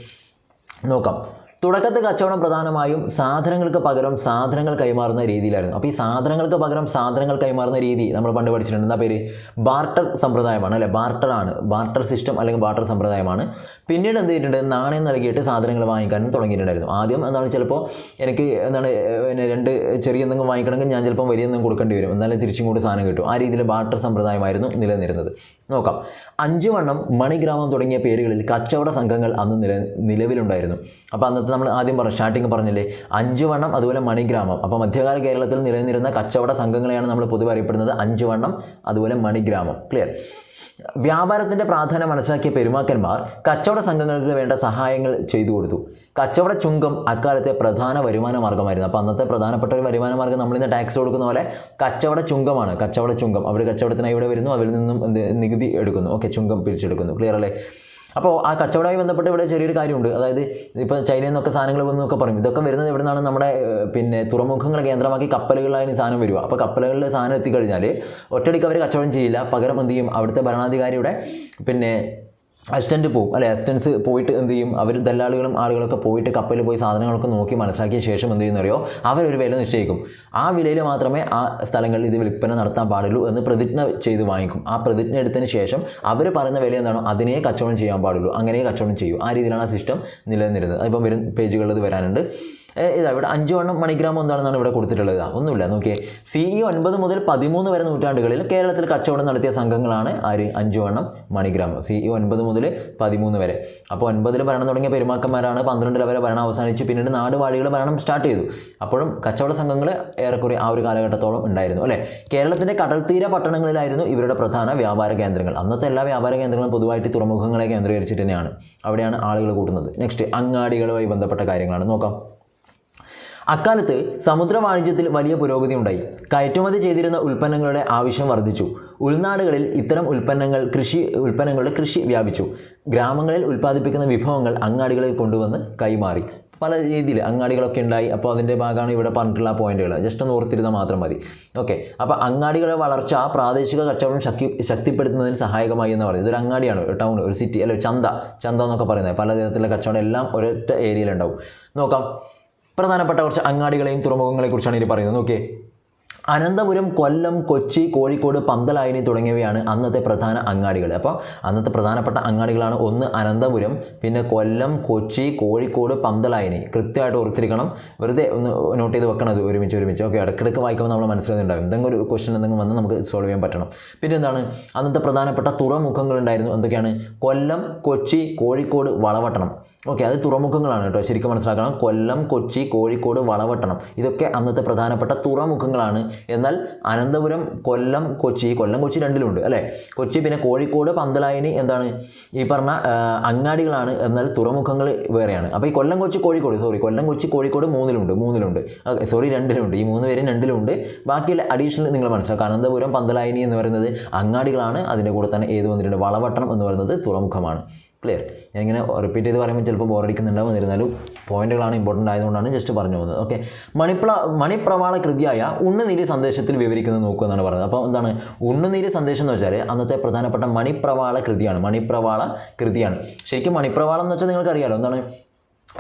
നോക്കാം. തുടക്കത്തിൽ കച്ചവടം പ്രധാനമായും സാധനങ്ങൾക്ക് പകരം സാധനങ്ങൾ കൈമാറുന്ന രീതിയിലായിരുന്നു. അപ്പോൾ ഈ സാധനങ്ങൾക്ക് പകരം സാധനങ്ങൾ കൈമാറുന്ന രീതി നമ്മൾ പണ്ട് പഠിച്ചിട്ടുണ്ട്. എന്താ പേര്? ബാർട്ടർ സമ്പ്രദായമാണ് അല്ലെ? ബാർട്ടറാണ് ബാർട്ടർ സിസ്റ്റം അല്ലെങ്കിൽ ബാർട്ടർ സമ്പ്രദായമാണ്. പിന്നീട് എന്ത് ചെയ്തിട്ടുണ്ട്? നാണയം നൽകിയിട്ട് സാധനങ്ങൾ വാങ്ങിക്കാനും തുടങ്ങിയിട്ടുണ്ടായിരുന്നു. ആദ്യം എന്താണ് ചിലപ്പോൾ എനിക്ക് എന്താണ് പിന്നെ രണ്ട് ചെറിയ എന്തെങ്കിലും വാങ്ങിക്കണമെങ്കിൽ ഞാൻ ചിലപ്പോൾ വലിയ എന്തെങ്കിലും കൊടുക്കേണ്ടി വരും. എന്നാലും തിരിച്ചും കൂടി സാധനം കിട്ടും. ആ രീതിയിൽ ബാർട്ടർ സമ്പ്രദായമായിരുന്നു നിലനിരുന്നത് നോക്കാം. അഞ്ച് വണ്ണം മണിഗ്രാമം തുടങ്ങിയ പേരുകളിൽ കച്ചവട സംഘങ്ങൾ അന്ന് നില നിലവിലുണ്ടായിരുന്നു. അപ്പോൾ അന്നത്തെ നമ്മൾ ആദ്യം പറഞ്ഞു സ്റ്റാർട്ടിങ് പറഞ്ഞില്ലേ? അഞ്ചുവണ്ണം അതുപോലെ മണിഗ്രാമം. അപ്പോൾ മധ്യകാല കേരളത്തിൽ നിലനിന്നിരുന്ന കച്ചവട സംഘങ്ങളെയാണ് നമ്മൾ പൊതുവെ അറിയപ്പെടുന്നത്. അഞ്ചുവണ്ണം അതുപോലെ മണിഗ്രാമം. ക്ലിയർ വ്യാപാരത്തിന്റെ പ്രാധാന്യം മനസ്സിലാക്കിയ പെരുമാക്കന്മാർ കച്ചവട സംഘങ്ങൾക്ക് വേണ്ട സഹായങ്ങൾ ചെയ്തു കൊടുത്തു. കച്ചവട ചുങ്കം അക്കാലത്തെ പ്രധാന വരുമാന മാർഗമായിരുന്നു. അപ്പോൾ അന്നത്തെ പ്രധാനപ്പെട്ട ഒരു വരുമാന മാർഗം നമ്മളിന്ന് ടാക്സ് കൊടുക്കുന്ന പോലെ കച്ചവട ചുങ്കമാണ്. കച്ചവട ചുങ്കം. അവർ കച്ചവടത്തിനായി ഇവിടെ വരുന്നു അവരിൽ നിന്നും എന്ത് നികുതി എടുക്കുന്നു. ഓക്കെ ചുങ്കം പിരിച്ചെടുക്കുന്നു. ക്ലിയർ അല്ലേ? അപ്പോൾ ആ കച്ചവടവുമായി ബന്ധപ്പെട്ട് ഇവിടെ ചെറിയൊരു കാര്യമുണ്ട്. അതായത് ഇപ്പോൾ ചൈനയിൽ നിന്നൊക്കെ സാധനങ്ങൾ വന്നൊക്കെ പറയും. ഇതൊക്കെ വരുന്നത് ഇവിടെ നിന്നാണ് നമ്മുടെ പിന്നെ തുറമുഖങ്ങൾ കേന്ദ്രമാക്കി കപ്പലുകളായി സാധനം വരിക. അപ്പോൾ കപ്പലുകളിൽ സാധനം എത്തിക്കഴിഞ്ഞാൽ ഒറ്റടിക്ക് അവർ കച്ചവടം ചെയ്യില്ല. പകരം എന്ത് ചെയ്യും? അവിടുത്തെ ഭരണാധികാരിയുടെ പിന്നെ അസിസ്റ്റന്റ് പോകും അല്ലെ അസിസ്റ്റൻസ് പോയിട്ട് എന്ത് ചെയ്യും? അവർ ദല്ലാളുകളും ആളുകളൊക്കെ പോയിട്ട് കപ്പലിൽ പോയി സാധനങ്ങളൊക്കെ നോക്കി മനസ്സിലാക്കിയ ശേഷം എന്ത് ചെയ്യുന്നറിയോ? അവരൊരു വില നിശ്ചയിക്കും. ആ വിലയിൽ മാത്രമേ ആ സ്ഥലങ്ങളിൽ ഇത് വിൽപ്പന നടത്താൻ പാടുള്ളൂ എന്ന് പ്രതിജ്ഞ ചെയ്ത് വാങ്ങിക്കും. ആ പ്രതിജ്ഞ എടുത്തതിന് ശേഷം അവർ പറയുന്ന വില എന്താണോ അതിനെ കച്ചവടം ചെയ്യാൻ പാടുള്ളൂ. അങ്ങനെ കച്ചവടം ചെയ്യും. ആ രീതിയിലാണ് ആ സിസ്റ്റം നിലനിന്നിരുന്നത്. അതിപ്പം വരും പേജുകളിൽ വരാനുണ്ട്. ഇതാ ഇവിടെ അഞ്ചു വണ്ണം മണിഗ്രാം എന്താണെന്നാണ് ഇവിടെ കൊടുത്തിട്ടുള്ളത്. ഒന്നുമില്ല നോക്കിയേ. സി ഇ ഒൻപത് മുതൽ പതിമൂന്ന് വരെ നൂറ്റാണ്ടുകളിൽ കേരളത്തിൽ കച്ചവടം നടത്തിയ സംഘങ്ങളാണ് ആര്? അഞ്ചു വണ്ണം മണിഗ്രാം. സി ഇ ഒൻപത് മുതൽ പതിമൂന്ന് വരെ. അപ്പോൾ ഒൻപതിൽ ഭരണം തുടങ്ങിയ പെരുമാക്കന്മാരാണ് പന്ത്രണ്ടിൽ വരെ ഭരണം അവസാനിച്ചു. പിന്നീട് നാടുവാഴികൾ ഭരണം സ്റ്റാർട്ട് ചെയ്തു. അപ്പോഴും കച്ചവട സംഘങ്ങൾ ഏറെക്കുറെ ആ ഒരു കാലഘട്ടത്തോളം ഉണ്ടായിരുന്നു അല്ലേ? കേരളത്തിന്റെ കടൽത്തീര പട്ടണങ്ങളിലായിരുന്നു ഇവരുടെ പ്രധാന വ്യാപാര കേന്ദ്രങ്ങൾ. അന്നത്തെ എല്ലാ വ്യാപാര കേന്ദ്രങ്ങളും പൊതുവായിട്ട് തുറമുഖങ്ങളെ കേന്ദ്രീകരിച്ചിട്ട് തന്നെയാണ്. അവിടെയാണ് ആളുകൾ കൂട്ടുന്നത്. നെക്സ്റ്റ് അങ്ങാടികളുമായി ബന്ധപ്പെട്ട കാര്യങ്ങളാണ്. നോക്കാം. അക്കാലത്ത് സമുദ്ര വാണിജ്യത്തിൽ വലിയ പുരോഗതി ഉണ്ടായി. കയറ്റുമതി ചെയ്തിരുന്ന ഉൽപ്പന്നങ്ങളുടെ ആവശ്യം വർദ്ധിച്ചു. ഉൾനാടുകളിൽ ഇത്തരം ഉൽപ്പന്നങ്ങൾ കൃഷി ഉൽപ്പന്നങ്ങളുടെ കൃഷി വ്യാപിച്ചു. ഗ്രാമങ്ങളിൽ ഉൽപ്പാദിപ്പിക്കുന്ന വിഭവങ്ങൾ അങ്ങാടികളിൽ കൊണ്ടുവന്ന് കൈമാറി. പല രീതിയിൽ അങ്ങാടികളൊക്കെ ഉണ്ടായി. അപ്പോൾ അതിന്റെ ഭാഗമാണ് ഇവിടെ പറഞ്ഞിട്ടുള്ള പോയിന്റുകൾ ജസ്റ്റ് ഒന്ന് ഓർത്തിരുന്നാൽ മാത്രം മതി. ഓക്കെ അപ്പോൾ അങ്ങാടികളുടെ വളർച്ച പ്രാദേശിക കച്ചവടം ശക്തി ശക്തിപ്പെടുത്തുന്നതിന് സഹായകമായി എന്ന് പറയുന്നത് ഇതൊരു അങ്ങാടിയാണ് ഒരു ടൗൺ ഒരു സിറ്റി അല്ലെ ചന്ത. ചന്ത എന്നൊക്കെ പറയുന്നത്. പല തരത്തിലുള്ള കച്ചവടം എല്ലാം ഒരൊറ്റ ഏരിയയിലുണ്ടാവും നോക്കാം. പ്രധാനപ്പെട്ട കുറച്ച് അങ്ങാടികളെയും തുറമുഖങ്ങളെക്കുറിച്ചാണ് ഇനി പറയുന്നത്. ഓക്കെ അനന്തപുരം കൊല്ലം കൊച്ചി കോഴിക്കോട് പന്തലായനി തുടങ്ങിയവയാണ് അന്നത്തെ പ്രധാന അങ്ങാടികൾ. അപ്പോൾ അന്നത്തെ പ്രധാനപ്പെട്ട അങ്ങാടികളാണ് ഒന്ന് അനന്തപുരം പിന്നെ കൊല്ലം കൊച്ചി കോഴിക്കോട് പന്തലായനി. കൃത്യമായിട്ട് ഓർത്തിരിക്കണം. വെറുതെ ഒന്ന് നോട്ട് ചെയ്ത് വെക്കണം ഒരുമിച്ച് ഒരുമിച്ച്. ഓക്കെ ഇടയ്ക്കിടയ്ക്ക് വായിക്കുമ്പോൾ നമ്മൾ മനസ്സിലാകുന്നുണ്ടാവും. എന്തെങ്കിലും ഒരു ക്വസ്റ്റൻ എന്തെങ്കിലും വന്ന് നമുക്ക് സോൾവ് ചെയ്യാൻ പറ്റണം. പിന്നെ എന്താണ്? അന്നത്തെ പ്രധാനപ്പെട്ട തുറമുഖങ്ങളുണ്ടായിരുന്നു എന്തൊക്കെയാണ്? കൊല്ലം കൊച്ചി കോഴിക്കോട് വളവട്ടണം. ഓക്കെ അത് തുറമുഖങ്ങളാണ് കേട്ടോ. ശരിക്കും മനസ്സിലാക്കണം. കൊല്ലം കൊച്ചി കോഴിക്കോട് വളവട്ടണം. ഇതൊക്കെ അന്നത്തെ പ്രധാനപ്പെട്ട തുറമുഖങ്ങളാണ്. എന്നാൽ അനന്തപുരം കൊല്ലം കൊച്ചി കൊല്ലം കൊച്ചി രണ്ടിലുണ്ട് അല്ലേ? കൊച്ചി പിന്നെ കോഴിക്കോട് പന്തലായനി എന്താണ്? ഈ പറഞ്ഞ അങ്ങാടികളാണ്. എന്നാൽ തുറമുഖങ്ങൾ വേറെയാണ്. അപ്പോൾ ഈ കൊല്ലം കൊച്ചി കോഴിക്കോട് സോറി കൊല്ലം കൊച്ചി കോഴിക്കോട് മൂന്നിലുണ്ട് മൂന്നിലുണ്ട്. സോറി രണ്ടിലുണ്ട്. ഈ മൂന്ന് പേരും രണ്ടിലുണ്ട്. ബാക്കിയുള്ള അഡീഷണൽ നിങ്ങൾ മനസ്സിലാക്കുക അനന്തപുരം പന്തലായനി എന്ന് പറയുന്നത് അങ്ങാടികളാണ്. അതിന്റെ കൂടെ തന്നെ ഏത് വന്നിട്ടുണ്ട്? വളവട്ടണം എന്ന് പറയുന്നത് തുറമുഖമാണ്. ക്ലിയർ ഞാനിങ്ങനെ റിപ്പീറ്റ് ചെയ്ത് പറയുമ്പോൾ ചിലപ്പോൾ ബോറടിക്കുന്നുണ്ടാവും എന്നിരുന്നാലും പോയിന്റുകളാണ് ഇമ്പോർട്ടന്റ് ആയതുകൊണ്ടാണ് ജസ്റ്റ് പറഞ്ഞു പോകുന്നത്. ഓക്കെ മണിപ്ല മണിപ്രവാള കൃതിയായ ഉണ്ണുനീരി സന്ദേശത്തിൽ വിവരിക്കുന്നത് നോക്കുക എന്നാണ് പറയുന്നത്. അപ്പോൾ എന്താണ്? ഉണ്ണുനീരി സന്ദേശം എന്ന് വെച്ചാൽ അന്നത്തെ പ്രധാനപ്പെട്ട മണിപ്രവാള കൃതിയാണ്. മണിപ്രവാള കൃതിയാണ്. ശരിക്കും മണിപ്രവാളം എന്ന് വെച്ചാൽ നിങ്ങൾക്കറിയാലോ എന്താണ്?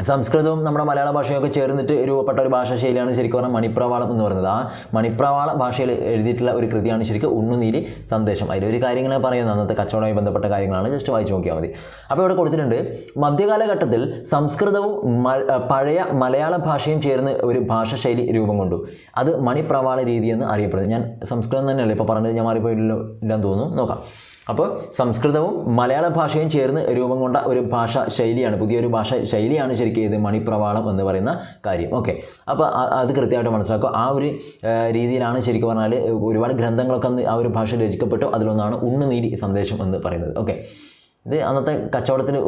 സംസ്കൃതവും നമ്മുടെ മലയാള ഭാഷയൊക്കെ ചേർന്നിട്ട് രൂപപ്പെട്ട ഒരു ഭാഷാ ശൈലിയാണ് ശരിക്കും പറഞ്ഞാൽ മണിപ്രവാളം എന്ന് പറയുന്നത്. ആ മണിപ്രവാള ഭാഷയിൽ എഴുതിയിട്ടുള്ള ഒരു കൃതിയാണ് ശരിക്കും ഉണ്ണുനീരി സന്ദേശം. അതിലൊരു കാര്യങ്ങൾ പറയുന്നത് അന്നത്തെ കച്ചവടവുമായി ബന്ധപ്പെട്ട കാര്യങ്ങളാണ്. ജസ്റ്റ് വായിച്ചു നോക്കിയാൽ മതി. അപ്പോൾ ഇവിടെ കൊടുത്തിട്ടുണ്ട് മധ്യകാലഘട്ടത്തിൽ സംസ്കൃതവും പഴയ മലയാള ഭാഷയും ചേർന്ന് ഒരു ഭാഷാ ശൈലി രൂപം കൊണ്ടു. അത് മണിപ്രവാള രീതി എന്ന് അറിയപ്പെടുന്നത് ഞാൻ സംസ്കൃതം തന്നെയല്ലേ ഇപ്പോൾ പറഞ്ഞത്? ഞാൻ മാറിപ്പോയില്ലല്ലോ ഇല്ലാന്ന് തോന്നുന്നു. നോക്കാം. അപ്പോൾ സംസ്കൃതവും മലയാള ഭാഷയും ചേർന്ന് രൂപം കൊണ്ട ഒരു ഭാഷ ശൈലിയാണ് പുതിയൊരു ഭാഷ ശൈലിയാണ് ശരിക്കും ഇത് മണിപ്രവാളം എന്ന് പറയുന്ന കാര്യം. ഓക്കെ അപ്പോൾ അത് കൃത്യമായിട്ട് മനസ്സിലാക്കുക. ആ ഒരു രീതിയിലാണ് ശരിക്കും പറഞ്ഞാൽ ഒരുപാട് ഗ്രന്ഥങ്ങളൊക്കെ ആ ഒരു ഭാഷ രചിക്കപ്പെട്ടു അതിലൊന്നാണ് ഉണ്ണുനീരി സന്ദേശം എന്ന് പറയുന്നത്. ഓക്കെ ഇത് അന്നത്തെ കച്ചവടത്തിന്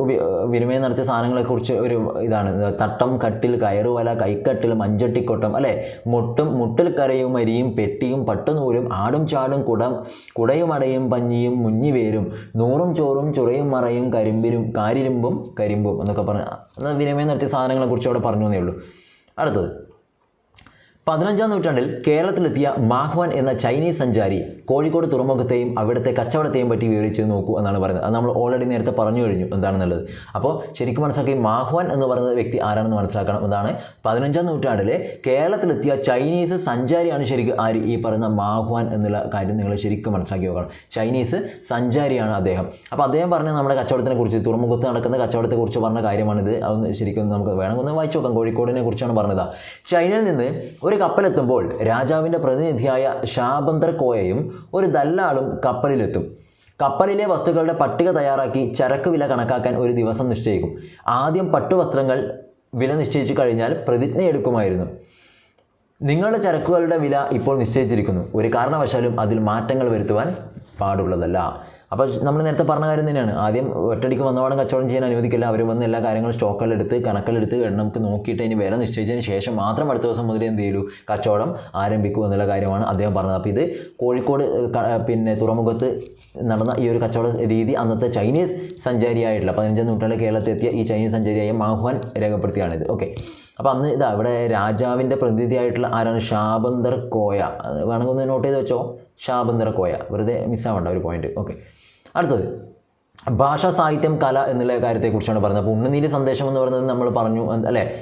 വിനിമയം നടത്തിയ സാധനങ്ങളെക്കുറിച്ച് ഒരു ഇതാണ്. തട്ടം കട്ടിൽ കയറുവല കൈക്കട്ടിൽ മഞ്ചട്ടിക്കൊട്ടം അല്ലേ? മുട്ടും മുട്ടിൽ കരയും അരിയും പെട്ടിയും പട്ടുനൂലും ആടും ചാടും കുടം കുടയും അടയും പഞ്ഞിയും മുഞ്ഞിവേരും നൂറും ചോറും ചുറയും മറയും കരിമ്പിലും കാരിരുമ്പും കരിമ്പും എന്നൊക്കെ പറഞ്ഞ വിനിമയം നടത്തിയ സാധനങ്ങളെക്കുറിച്ച് അവിടെ പറഞ്ഞു എന്നേ ഉള്ളൂ. അടുത്തത്. പതിനഞ്ചാം നൂറ്റാണ്ടിൽ കേരളത്തിലെത്തിയ മാഹ്വാൻ എന്ന ചൈനീസ് സഞ്ചാരി കോഴിക്കോട് തുറമുഖത്തെയും അവിടുത്തെ കച്ചവടത്തെയും പറ്റി വിവരിച്ച് നോക്കൂ എന്നാണ് പറയുന്നത്. അത് നമ്മൾ ഓൾറെഡി നേരത്തെ പറഞ്ഞു കഴിഞ്ഞു എന്താണെന്നുള്ളത്. അപ്പോൾ ശരിക്കും മനസ്സിലാക്കി മാഹ്വാൻ എന്ന് പറയുന്ന വ്യക്തി ആരാണെന്ന് മനസ്സിലാക്കണം അതാണ് പതിനഞ്ചാം നൂറ്റാണ്ടിൽ കേരളത്തിലെത്തിയ ചൈനീസ് സഞ്ചാരിയാണ് ശരിക്കും ആര്? ഈ പറയുന്ന മാഹ്വാൻ എന്നുള്ള കാര്യം നിങ്ങൾ ശരിക്കും മനസ്സിലാക്കി നോക്കണം. ചൈനീസ് സഞ്ചാരിയാണ് അദ്ദേഹം. അപ്പോൾ അദ്ദേഹം പറഞ്ഞ നമ്മുടെ കച്ചവടത്തിനെ കുറിച്ച് തുറമുഖത്ത് നടക്കുന്ന കച്ചവടത്തെക്കുറിച്ച് പറഞ്ഞ കാര്യമാണിത്. അതൊന്ന് ശരിക്കും നമുക്ക് വേണമെന്ന് വായിച്ചു നോക്കാം. കോഴിക്കോടിനെ കുറിച്ചാണ് പറഞ്ഞത്. ചൈനയിൽ നിന്ന് ഒരു കപ്പലെത്തുമ്പോൾ രാജാവിന്റെ പ്രതിനിധിയായ ഷാബന്തർ കോയയും ഒരു ദല്ലാളും കപ്പലിലെത്തും. കപ്പലിലെ വസ്തുക്കളുടെ പട്ടിക തയ്യാറാക്കി ചരക്ക് വില കണക്കാക്കാൻ ഒരു ദിവസം നിശ്ചയിക്കും. ആദ്യം പട്ടുവസ്ത്രങ്ങൾ വില നിശ്ചയിച്ചു കഴിഞ്ഞാൽ പ്രതിജ്ഞയെടുക്കുമായിരുന്നു നിങ്ങളുടെ ചരക്കുകളുടെ വില ഇപ്പോൾ നിശ്ചയിച്ചിരിക്കുന്നു. ഒരു കാരണവശാലും അതിൽ മാറ്റങ്ങൾ വരുത്തുവാൻ പാടുള്ളതല്ല. അപ്പോൾ നമ്മൾ നേരത്തെ പറഞ്ഞ കാര്യം തന്നെയാണ്. ആദ്യം ഒറ്റടിക്ക് വന്നപാടും കച്ചവടം ചെയ്യാൻ അനുവദിക്കില്ല. അവർ വന്ന് എല്ലാ കാര്യങ്ങളും സ്റ്റോക്കുകളെടുത്ത് കണക്കിലെടുത്ത് നമുക്ക് നോക്കിയിട്ട് അതിന് വില നിശ്ചയിച്ചതിന് ശേഷം മാത്രം അടുത്ത ദിവസം മുതൽ എന്ത് ചെയ്യൂ? കച്ചവടം ആരംഭിക്കൂ എന്നുള്ള കാര്യമാണ് അദ്ദേഹം പറഞ്ഞത്. അപ്പോൾ ഇത് കോഴിക്കോട് പിന്നെ തുറമുഖത്ത് നടന്ന ഈ ഒരു കച്ചവട രീതി അന്നത്തെ ചൈനീസ് സഞ്ചാരിയായിട്ടുള്ള പതിനഞ്ചാം നൂറ്റാണ്ടിൽ കേരളത്തിൽ എത്തിയ ഈ ചൈനീസ് സഞ്ചാരിയായ മാഹ്വാൻ രേഖപ്പെടുത്തിയാണിത്. ഓക്കെ. അപ്പോൾ അന്ന് ഇതാ ഇവിടെ രാജാവിന്റെ പ്രതിനിധിയായിട്ടുള്ള ആരാണ്? ഷാബന്തർ കോയ. വേണമെങ്കിൽ ഒന്ന് നോട്ട് ചെയ്ത് വെച്ചോ? ഷാബന്തർ കോയ. വെറുതെ മിസ്സാവണ്ട ഒരു പോയിന്റ് ഓക്കെ. അടുത്തത്. ഭാഷ സാഹിത്യം കല എന്നുള്ള കാര്യത്തെക്കുറിച്ചാണ് പറഞ്ഞത്. അപ്പോൾ ഉണ്ണുനീരി സന്ദേശം എന്ന് പറയുന്നത് നമ്മൾ പറഞ്ഞു അല്ലേ?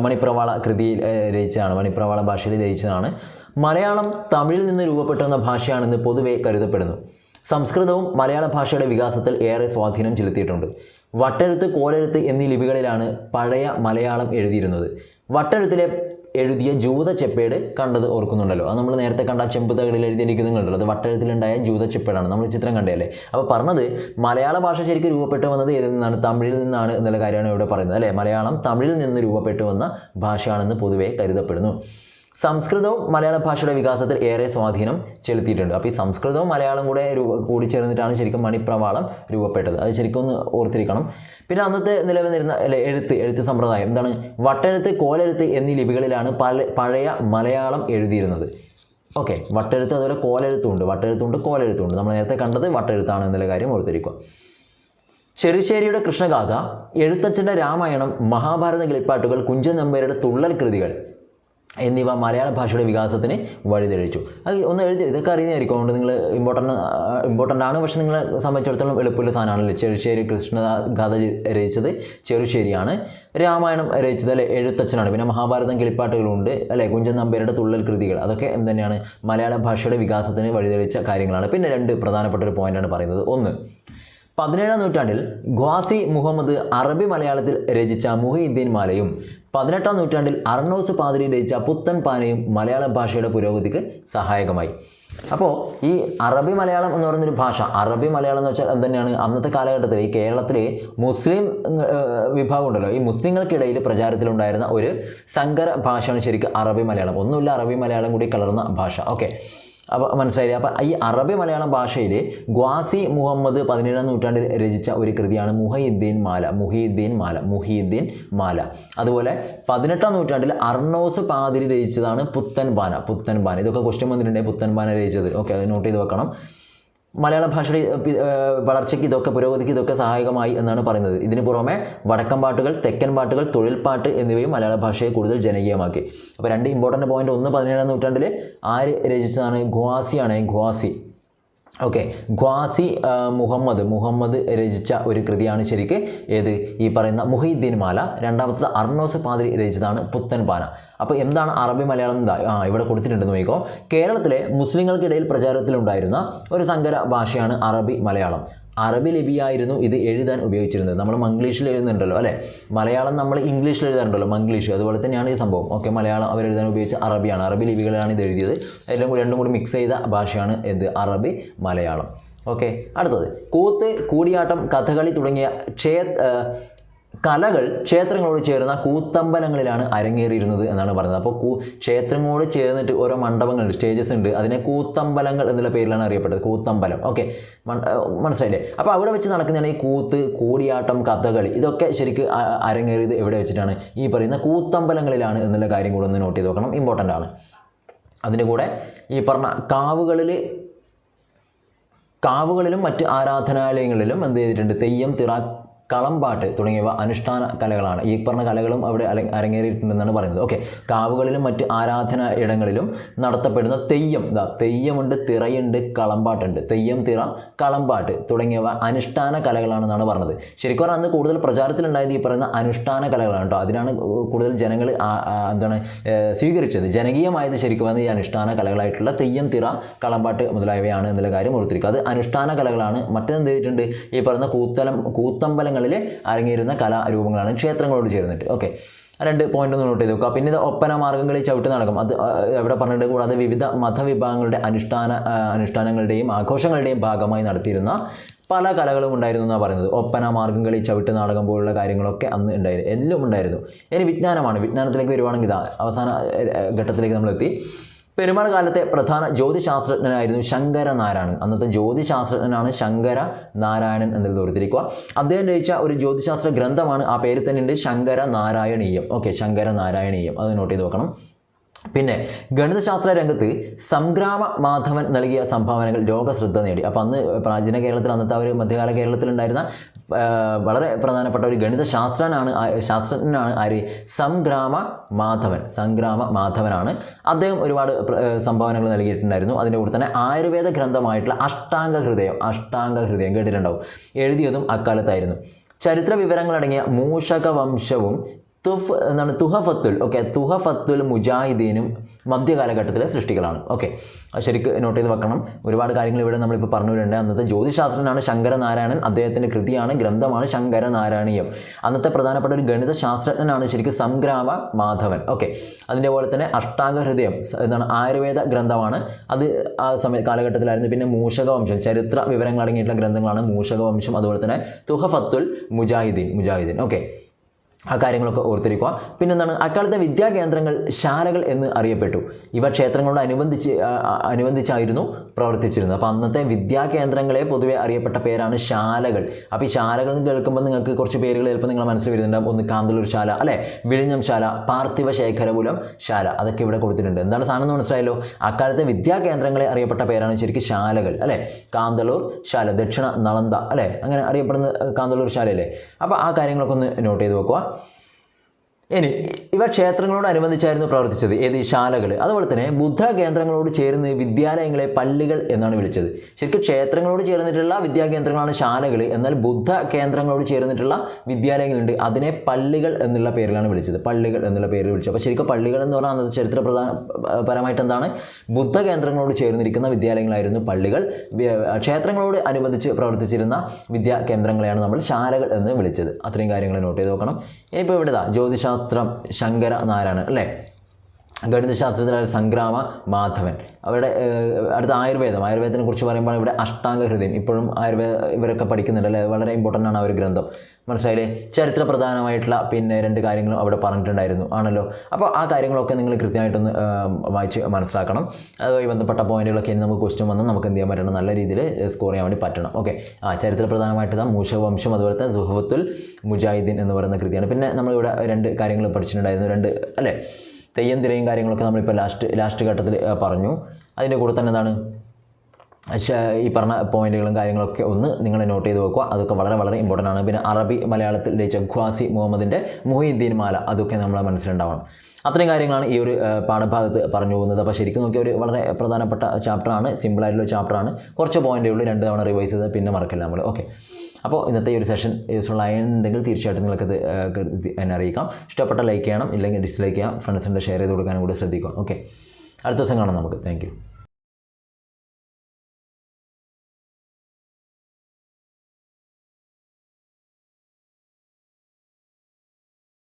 മണിപ്രവാള കൃതിയിൽ രചിച്ചതാണ്. മണിപ്രവാള ഭാഷയിൽ രചിച്ചതാണ്. മലയാളം തമിഴിൽ നിന്ന് രൂപപ്പെട്ടുന്ന ഭാഷയാണെന്ന് പൊതുവെ കരുതപ്പെടുന്നു. സംസ്കൃതവും മലയാള ഭാഷയുടെ വികാസത്തിൽ ഏറെ സ്വാധീനം ചെലുത്തിയിട്ടുണ്ട്. വട്ടെഴുത്ത് കോലെഴുത്ത് എന്നീ ലിപികളിലാണ് പഴയ മലയാളം എഴുതിയിരുന്നത്. വട്ടെഴുത്തിലെ എഴുതിയ ജൂത ചെപ്പേട് കണ്ടത് ഓർക്കുന്നുണ്ടല്ലോ. അത് നമ്മൾ നേരത്തെ കണ്ട ആ ചെമ്പ് തകളിൽ എഴുതിയിരിക്കുന്നത് കണ്ടല്ലോ അത് വട്ടെഴുത്തിലുണ്ടായ ജൂത ചെപ്പേടാണ് നമ്മൾ ചിത്രം കണ്ടതല്ലേ? അപ്പോൾ പറഞ്ഞത് മലയാള ഭാഷ ശരിക്കും രൂപപ്പെട്ടു വന്നത് ഏതിൽ നിന്നാണ്? തമിഴിൽ നിന്നാണ് എന്നുള്ള കാര്യമാണ് ഇവിടെ പറയുന്നത് അല്ലേ? മലയാളം തമിഴിൽ നിന്ന് രൂപപ്പെട്ടു വന്ന ഭാഷയാണെന്ന് പൊതുവേ കരുതപ്പെടുന്നു. സംസ്കൃതവും മലയാള ഭാഷയുടെ വികാസത്തിൽ ഏറെ സ്വാധീനം ചെലുത്തിയിട്ടുണ്ട്. അപ്പോൾ ഈ സംസ്കൃതവും മലയാളം കൂടെ രൂപ കൂടിച്ചേർന്നിട്ടാണ് ശരിക്കും മണിപ്രവാളം രൂപപ്പെട്ടത്. അത് ശരിക്കും ഒന്ന് ഓർത്തിരിക്കണം. പിന്നെ അന്നത്തെ നിലവിലിരുന്ന എഴുത്ത് എഴുത്ത് സമ്പ്രദായം. എന്താണ്? വട്ടെഴുത്ത് കോലെഴുത്ത് എന്നീ ലിപികളിലാണ് പല പഴയ മലയാളം എഴുതിയിരുന്നത്. ഓക്കെ വട്ടെഴുത്ത് അതുപോലെ കോലെഴുത്തുണ്ട് വട്ടെഴുത്തുണ്ട് കോലെഴുത്തുണ്ട് നമ്മൾ നേരത്തെ കണ്ടത് വട്ടെഴുത്താണ് എന്നുള്ള കാര്യം ഓർത്തിരിക്കുക. ചെറുശ്ശേരിയുടെ കൃഷ്ണഗാഥ എഴുത്തച്ഛന്റെ രാമായണം മഹാഭാരത കിളിപ്പാട്ടുകൾ കുഞ്ചൻ നമ്പേരുടെ തുള്ളൽ കൃതികൾ എന്നിവ മലയാള ഭാഷയുടെ വികാസത്തിന് വഴിതെളിച്ചു. അത് ഒന്ന് എഴുതി ഇതൊക്കെ അറിയുന്നതായിരിക്കും. അതുകൊണ്ട് നിങ്ങൾ ഇമ്പോർട്ടന്റ് ഇമ്പോർട്ടന്റ് ആണ്. പക്ഷേ നിങ്ങളെ സംബന്ധിച്ചിടത്തോളം എളുപ്പമുള്ള സാധനമാണല്ലോ. ചെറുശ്ശേരി കൃഷ്ണ കൃഷ്ണഗാഥ രചിച്ചത് ചെറുശ്ശേരിയാണ്. രാമായണം രചിച്ചത് അല്ലെ എഴുത്തച്ഛനാണ്. പിന്നെ മഹാഭാരതം കിളിപ്പാട്ടുകളുണ്ട് അല്ലെ കുഞ്ചൻ നമ്പേരുടെ തുള്ളൽ കൃതികൾ. അതൊക്കെ എന്ത് തന്നെയാണ്? മലയാള ഭാഷയുടെ വികാസത്തിന് വഴിതെളിച്ച കാര്യങ്ങളാണ്. പിന്നെ രണ്ട് പ്രധാനപ്പെട്ട ഒരു പോയിന്റാണ് പറയുന്നത്. ഒന്ന് പതിനേഴാം നൂറ്റാണ്ടിൽ ഗ്വാസി മുഹമ്മദ് അറബി മലയാളത്തിൽ രചിച്ച മുഹീദ്ദീൻ മാലയും പതിനെട്ടാം നൂറ്റാണ്ടിൽ അർണോസ് പാതിരി രചിച്ച പുത്തൻ പാനയും മലയാള ഭാഷയുടെ പുരോഗതിക്ക് സഹായകമായി. അപ്പോൾ ഈ അറബി മലയാളം എന്ന് പറയുന്നൊരു ഭാഷ അറബി മലയാളം എന്ന് വെച്ചാൽ തന്നെയാണ് അന്നത്തെ കാലഘട്ടത്തിൽ ഈ കേരളത്തിലെ മുസ്ലിം വിഭാഗം ഉണ്ടല്ലോ. ഈ മുസ്ലിങ്ങൾക്കിടയിൽ പ്രചാരത്തിലുണ്ടായിരുന്ന ഒരു സങ്കര ഭാഷയാണ് ശരിക്കും അറബി മലയാളം. ഒന്നുമില്ല അറബി മലയാളം കൂടി കലർന്ന ഭാഷ. ഓക്കെ. അപ്പോൾ മനസ്സിലായി അപ്പോൾ ഈ അറബി മലയാളം ഭാഷയിൽ ഗ്വാസി മുഹമ്മദ് പതിനേഴാം നൂറ്റാണ്ടിൽ രചിച്ച ഒരു കൃതിയാണ് മുഹീദ്ദീൻ മാല മുഹീദ്ദീൻ മാല മുഹീദ്ദീൻ മാല. അതുപോലെ പതിനെട്ടാം നൂറ്റാണ്ടിൽ അർണോസ് പാതിരി രചിച്ചതാണ് പുത്തൻ പുത്തൻബാന പുത്തൻ പാന ഇതൊക്കെ ക്വസ്റ്റ്യൻ വന്നിട്ടുണ്ട് പുത്തൻ പാന രചിച്ചത്. ഓക്കെ അത് നോട്ട് ചെയ്ത് വെക്കണം. മലയാള ഭാഷയുടെ വളർച്ചയ്ക്ക് ഇതൊക്കെ പുരോഗതിക്ക് ഇതൊക്കെ സഹായകമായി എന്നാണ് പറയുന്നത്. ഇതിന് പുറമെ വടക്കൻ പാട്ടുകൾ തെക്കൻ പാട്ടുകൾ തൊഴിൽ പാട്ട് എന്നിവയും മലയാള ഭാഷയെ കൂടുതൽ ജനകീയമാക്കി. അപ്പോൾ രണ്ട് ഇമ്പോർട്ടന്റ് പോയിന്റ് ഒന്ന് പതിനേഴാം നൂറ്റാണ്ടിൽ ആര് രചിച്ചതാണ്? ആണ് ഗ്വാസി ഓക്കെ ഗ്വാസി മുഹമ്മദ്. മുഹമ്മദ് രചിച്ച ഒരു കൃതിയാണ് ശരിക്ക് ഏത്? ഈ പറയുന്ന മുഹീദ്ദീൻ മാല രണ്ടാമത്തത് അർണോസ് പാതിരി രചിച്ചതാണ് പുത്തൻ പാന അപ്പോൾ എന്താണ് അറബി മലയാളം എന്താ ആ ഇവിടെ കൊടുത്തിട്ടുണ്ട് നോക്കിക്കോ. കേരളത്തിലെ മുസ്ലിങ്ങൾക്കിടയിൽ പ്രചാരത്തിലുണ്ടായിരുന്ന ഒരു സങ്കര ഭാഷയാണ് അറബി മലയാളം. അറബി ലിപിയായിരുന്നു ഇത് എഴുതാൻ ഉപയോഗിച്ചിരുന്നത്. നമ്മൾ മംഗ്ലീഷിൽ എഴുതുന്നുണ്ടല്ലോ അല്ലേ? മലയാളം നമ്മൾ ഇംഗ്ലീഷിൽ എഴുതാറുണ്ടല്ലോ മംഗ്ലീഷ്. അതുപോലെ തന്നെയാണ് ഈ സംഭവം. ഓക്കെ മലയാളം അവർ എഴുതാൻ ഉപയോഗിച്ച അറബിയാണ്. അറബി ലിപികളിലാണ് ഇത് എഴുതിയത്. എല്ലാം കൂടി രണ്ടും കൂടി മിക്സ് ചെയ്ത ഭാഷയാണ് എന്ത്? അറബി മലയാളം. ഓക്കെ അടുത്തത്. കൂത്ത് കൂടിയാട്ടം കഥകളി തുടങ്ങിയ ക്ഷേ കലകൾ ക്ഷേത്രങ്ങളോട് ചേർന്ന കൂത്തമ്പലങ്ങളിലാണ് അരങ്ങേറിയിരുന്നത് എന്നാണ് പറയുന്നത് അപ്പോൾ കൂ ക്ഷേത്രങ്ങളോട് ചേർന്നിട്ട് ഓരോ മണ്ഡപങ്ങളുണ്ട് സ്റ്റേജസ് ഉണ്ട്. അതിനെ കൂത്തമ്പലങ്ങൾ എന്നുള്ള പേരിലാണ് അറിയപ്പെട്ടത്. കൂത്തമ്പലം. ഓക്കെ. മനസ്സിലായില്ലേ? അപ്പോൾ അവിടെ വെച്ച് നടക്കുന്നതാണ് ഈ കൂത്ത് കൂടിയാട്ടം കഥകളി. ഇതൊക്കെ ശരിക്ക് അരങ്ങേറിയത് എവിടെ വെച്ചിട്ടാണ്? ഈ പറയുന്ന കൂത്തമ്പലങ്ങളിലാണ് എന്നുള്ള കാര്യം കൂടെ ഒന്ന് നോട്ട് ചെയ്ത് നോക്കണം ഇമ്പോർട്ടന്റ് ആണ്. അതിന്റെ കൂടെ ഈ പറഞ്ഞ കാവുകളിൽ കാവുകളിലും മറ്റ് ആരാധനാലയങ്ങളിലും എന്ത് ചെയ്തിട്ടുണ്ട്? തെയ്യം തിറ കളമ്പാട്ട് തുടങ്ങിയവ അനുഷ്ഠാന കലകളാണ്. ഈ പറഞ്ഞ കലകളും അവിടെ അരങ്ങേറിയിട്ടുണ്ടെന്നാണ് പറയുന്നത്. ഓക്കെ കാവുകളിലും മറ്റ് ആരാധന ഇടങ്ങളിലും നടത്തപ്പെടുന്ന തെയ്യം. ഇതാ തെയ്യമുണ്ട് തിറയുണ്ട് കളമ്പാട്ടുണ്ട് തെയ്യം തിറ കളമ്പാട്ട് തുടങ്ങിയവ അനുഷ്ഠാന കലകളാണെന്നാണ് പറഞ്ഞത്. ശരിക്കും പറഞ്ഞാൽ അന്ന് കൂടുതൽ പ്രചാരത്തിലുണ്ടായത് ഈ പറയുന്ന അനുഷ്ഠാന കലകളാണ് കേട്ടോ. അതിനാണ് കൂടുതൽ ജനങ്ങൾ എന്താണ് സ്വീകരിച്ചത്. ജനകീയമായത് ശരിക്കും പറഞ്ഞാൽ ഈ അനുഷ്ഠാന കലകളായിട്ടുള്ള തെയ്യം തിറ കളമ്പാട്ട് മുതലായവയാണ് എന്നുള്ള കാര്യം ഓർത്തിരിക്കുക. അത് അനുഷ്ഠാന കലകളാണ്. മറ്റെന്ത് ചെയ്തിട്ടുണ്ട്? ഈ പറയുന്ന കൂത്തലം കൂത്തമ്പലങ്ങളിൽ അരങ്ങേറുന്ന കലാരൂപങ്ങളാണ് ക്ഷേത്രങ്ങളോട് ചേർന്നിട്ട്. ഓക്കെ രണ്ട് പോയിന്റ് ഒന്ന് നോട്ട് ചെയ്ത് വെക്കുക. പിന്നെ ഇത് ഒപ്പന മാർഗങ്ങളിൽ ചവിട്ട് നടക്കും. അത് എവിടെ പറഞ്ഞിട്ട് കൂടാതെ വിവിധ മതവിഭാഗങ്ങളുടെ അനുഷ്ഠാന അനുഷ്ഠാനങ്ങളുടെയും ആഘോഷങ്ങളുടെയും ഭാഗമായി നടത്തിയിരുന്ന പല കലകളും ഉണ്ടായിരുന്നു എന്നാണ് പറയുന്നത്. ഒപ്പന മാർഗംകളി ചവിട്ട് നാടകം പോലുള്ള കാര്യങ്ങളൊക്കെ അന്ന് ഉണ്ടായിരുന്നു എല്ലാം ഉണ്ടായിരുന്നു. ഇനി വിജ്ഞാനമാണ്. വിജ്ഞാനത്തിലേക്ക് വരുവാണെങ്കിൽ ഇതാ അവസാന ഘട്ടത്തിലേക്ക് നമ്മൾ എത്തി പെരുമാൾ കാലത്തെ പ്രധാന ജ്യോതിശാസ്ത്രജ്ഞനായിരുന്നു ശങ്കര നാരായണൻ അന്നത്തെ ജ്യോതിശാസ്ത്രജ്ഞനാണ് ശങ്കര നാരായണൻ എന്നുള്ളത് ഓർത്തിരിക്കുക അദ്ദേഹം രചിച്ച ഒരു ജ്യോതിശാസ്ത്ര ഗ്രന്ഥമാണ് ആ പേര് തന്നെ ഉണ്ട് ശങ്കര നാരായണീയം ഓക്കെ ശങ്കര നാരായണീയം അത് നോട്ട് ചെയ്ത് വെക്കണം. പിന്നെ ഗണിതശാസ്ത്ര രംഗത്ത് സംഗ്രാമ മാധവൻ നൽകിയ സംഭാവനകൾ ലോകശ്രദ്ധ നേടി. അപ്പോൾ അന്ന് പ്രാചീന കേരളത്തിൽ അന്നത്തെ ആ ഒരു മധ്യകാല കേരളത്തിലുണ്ടായിരുന്ന വളരെ പ്രധാനപ്പെട്ട ഒരു ഗണിത ശാസ്ത്രനാണ് ശാസ്ത്രജ്ഞനാണ് ആര്? സംഗ്രാമ മാധവൻ. സംഗ്രാമ മാധവനാണ് അദ്ദേഹം ഒരുപാട് സംഭാവനകൾ നൽകിയിട്ടുണ്ടായിരുന്നു. അതിന്റെ കൂടെ തന്നെ ആയുർവേദ ഗ്രന്ഥമായിട്ടുള്ള അഷ്ടാംഗ ഹൃദയം അഷ്ടാംഗ ഹൃദയം കേട്ടിട്ടുണ്ടാവും. എഴുതിയതും അക്കാലത്തായിരുന്നു. ചരിത്ര വിവരങ്ങളടങ്ങിയ മൂഷക വംശവും തുഫ് എന്താണ് തുഹഫത്തുൽ ഓക്കെ തുഹഫത്തുൽ മുജാഹിദീനും മധ്യകാലഘട്ടത്തിലെ സൃഷ്ടികളാണ്. ഓക്കെ ശരിക്ക് നോട്ട് ചെയ്ത് വെക്കണം. ഒരുപാട് കാര്യങ്ങൾ ഇവിടെ നമ്മളിപ്പോൾ പറഞ്ഞു വരുന്നുണ്ട് അന്നത്തെ ജ്യോതിശാസ്ത്രനാണ് ശങ്കരനാരായണൻ അദ്ദേഹത്തിന്റെ കൃതിയാണ് ഗ്രന്ഥമാണ് ശങ്കരനാരായണീയം. അന്നത്തെ പ്രധാനപ്പെട്ട ഒരു ഗണിത ശാസ്ത്രജ്ഞനാണ് ശരിക്കും സംഗ്രാമ മാധവൻ. ഓക്കെ അതിന്റെ പോലെ തന്നെ അഷ്ടാംഗ ഹൃദയം എന്താണ് ആയുർവേദ ഗ്രന്ഥമാണ്. അത് ആ സമയ കാലഘട്ടത്തിലായിരുന്നു. പിന്നെ മൂഷകവംശം ചരിത്ര വിവരങ്ങൾ അടങ്ങിയിട്ടുള്ള ഗ്രന്ഥങ്ങളാണ് മൂഷകവംശം. അതുപോലെ തന്നെ തുഹഫത്തുൽ മുജാഹിദ്ദീൻ മുജാഹിദ്ദീൻ ഓക്കെ ആ കാര്യങ്ങളൊക്കെ ഓർത്തിരിക്കുക. പിന്നെന്താണ്? അക്കാലത്തെ വിദ്യാകേന്ദ്രങ്ങൾ ശാലകൾ എന്ന് അറിയപ്പെട്ടു. ഇവ ക്ഷേത്രങ്ങളോട് അനുബന്ധിച്ച് അനുബന്ധിച്ചായിരുന്നു പ്രവർത്തിച്ചിരുന്നത്. അപ്പോൾ അന്നത്തെ വിദ്യാകേന്ദ്രങ്ങളെ പൊതുവെ അറിയപ്പെട്ട പേരാണ് ശാലകൾ. അപ്പോൾ ഈ ശാലകൾ കേൾക്കുമ്പോൾ നിങ്ങൾക്ക് കുറച്ച് പേരുകൾ ചിലപ്പോൾ നിങ്ങളുടെ മനസ്സിൽ വരുന്നുണ്ടാകും ഒന്ന് കാന്തല്ലൂർ ശാല അല്ലേ? വിഴിഞ്ഞം ശാല പാർത്ഥിവ ശേഖരപുലം ശാല അതൊക്കെ ഇവിടെ കൊടുത്തിട്ടുണ്ട്. എന്താണ് സാധനം എന്ന് മനസ്സിലായല്ലോ? അക്കാലത്തെ വിദ്യാകേന്ദ്രങ്ങളെ അറിയപ്പെട്ട പേരാണ് ശരിക്കും ശാലകൾ അല്ലേ? കാന്തല്ലൂർ ശാല ദക്ഷിണ നളന്ത അല്ലേ? അങ്ങനെ അറിയപ്പെടുന്ന കാന്തലൂർ ശാലയല്ലേ? അപ്പോൾ ആ കാര്യങ്ങളൊക്കെ ഒന്ന് നോട്ട് ചെയ്ത് വെക്കുക. ഇനി ഇവ ക്ഷേത്രങ്ങളോടനുബന്ധിച്ചായിരുന്നു പ്രവർത്തിച്ചത്. ഏത് ശാലകൾ അതുപോലെ തന്നെ ബുദ്ധ കേന്ദ്രങ്ങളോട് ചേർന്ന് വിദ്യാലയങ്ങളെ പള്ളികൾ എന്നാണ് വിളിച്ചത്. ശരിക്കും ക്ഷേത്രങ്ങളോട് ചേർന്നിട്ടുള്ള വിദ്യാകേന്ദ്രങ്ങളാണ് ശാലകൾ എന്നാൽ ബുദ്ധ കേന്ദ്രങ്ങളോട് ചേർന്നിട്ടുള്ള വിദ്യാലയങ്ങളുണ്ട്. അതിനെ പള്ളികൾ എന്നുള്ള പേരിലാണ് വിളിച്ചത്. പള്ളികൾ എന്നുള്ള പേരിൽ വിളിച്ചത്. അപ്പോൾ ശരിക്കും പള്ളികൾ എന്ന് പറഞ്ഞാൽ അന്നത്തെ ചരിത്ര പ്രധാന പരമായിട്ട് എന്താണ്? ബുദ്ധ കേന്ദ്രങ്ങളോട് ചേർന്നിരിക്കുന്ന വിദ്യാലയങ്ങളായിരുന്നു പള്ളികൾ. ക്ഷേത്രങ്ങളോട് അനുബന്ധിച്ച് പ്രവർത്തിച്ചിരുന്ന വിദ്യാ കേന്ദ്രങ്ങളെയാണ് നമ്മൾ ശാലകൾ എന്ന് വിളിച്ചത്. അത്രയും കാര്യങ്ങൾ നോട്ട് ചെയ്ത് നോക്കണം. ഇനിയിപ്പോൾ ഇവിടെ ജ്യോതിശാസ്ത്രം ശങ്കര നാരായണൻ അല്ലേ? ഗണിതശാസ്ത്രത്തിലായ സംഗ്രാമ മാധവൻ. അവരുടെ അടുത്ത ആയുർവേദം. ആയുർവേദത്തിനെ കുറിച്ച് പറയുമ്പോൾ ഇവിടെ അഷ്ടാംഗ ഹൃദയം. ഇപ്പോഴും ആയുർവേദ ഇവരൊക്കെ പഠിക്കുന്നുണ്ട് അല്ലേ? വളരെ ഇമ്പോർട്ടന്റ് ആണ് ആ ഒരു ഗ്രന്ഥം. മനസ്സിലായില്ലേ? ചരിത്ര പ്രധാനമായിട്ടുള്ള പിന്നെ രണ്ട് കാര്യങ്ങളും അവിടെ പറഞ്ഞിട്ടുണ്ടായിരുന്നു. ആണല്ലോ? അപ്പോൾ ആ കാര്യങ്ങളൊക്കെ നിങ്ങൾ കൃത്യമായിട്ടൊന്ന് വായിച്ച് മനസ്സിലാക്കണം. അതുമായി ബന്ധപ്പെട്ട പോയിന്റുകളൊക്കെ ഇനി നമുക്ക് ക്വസ്റ്റ്യൻ വന്ന് നമുക്ക് എന്ത് ചെയ്യാൻ പറ്റണം? നല്ല രീതിയിൽ സ്കോർ ചെയ്യാൻ വേണ്ടി പറ്റണം. ഓക്കെ ആ ചരിത്ര പ്രധാനമായിട്ട് മൂഷവംശം അതുപോലെ തന്നെ സുഹബത്തുൽ മുജാഹിദ്ദീൻ എന്ന് പറയുന്ന കൃതിയാണ്. പിന്നെ നമ്മളിവിടെ രണ്ട് കാര്യങ്ങൾ പഠിച്ചിട്ടുണ്ടായിരുന്നു. രണ്ട് അല്ലേ? തെയ്യം തിരയും കാര്യങ്ങളൊക്കെ നമ്മളിപ്പോൾ ലാസ്റ്റ് ലാസ്റ്റ് ഘട്ടത്തിൽ പറഞ്ഞു. അതിന്റെ കൂടെ തന്നെ എന്താണ്? ഈ പറഞ്ഞ പോയിന്റുകളും കാര്യങ്ങളൊക്കെ ഒന്ന് നിങ്ങൾ നോട്ട് ചെയ്ത് വെക്കുക. അതൊക്കെ വളരെ വളരെ ഇമ്പോർട്ടന്റ് ആണ്. പിന്നെ അറബി മലയാളത്തിൽ ലയിച്ച ഖ്വാസി മുഹമ്മദിന്റെ മുഹീദ്ദീൻ മാല അതൊക്കെ നമ്മളെ മനസ്സിലുണ്ടാവണം. അത്രയും കാര്യങ്ങളാണ് ഈ ഒരു പാഠഭാഗത്ത് പറഞ്ഞു പോകുന്നത്. അപ്പോൾ ശരിക്കും നോക്കിയ ഒരു വളരെ പ്രധാനപ്പെട്ട ചാപ്റ്ററാണ് സിമ്പിളായിട്ടുള്ള ചാപ്റ്ററാണ് കുറച്ച് പോയിന്റേ ഉള്ളൂ രണ്ട് തവണ റിവൈസ് ചെയ്ത് പിന്നെ മറക്കില്ല നമ്മൾ ഓക്കെ അപ്പോൾ ഇന്നത്തെ ഈ ഒരു സെഷൻ യൂസ്ഫുൾ ആയിട്ടുണ്ടെങ്കിൽ തീർച്ചയായിട്ടും നിങ്ങൾക്കത് എന്നെ അറിയിക്കാം. ഇഷ്ടപ്പെട്ട ലൈക്ക് ചെയ്യണം ഇല്ലെങ്കിൽ ഡിസ്ലൈക്ക് ചെയ്യാം. ഫ്രണ്ട്സിന്റെ ഷെയർ ചെയ്ത് കൊടുക്കാനും കൂടി ശ്രദ്ധിക്കാം ഓക്കെ അടുത്ത ദിവസം കാണാം നമുക്ക്. താങ്ക്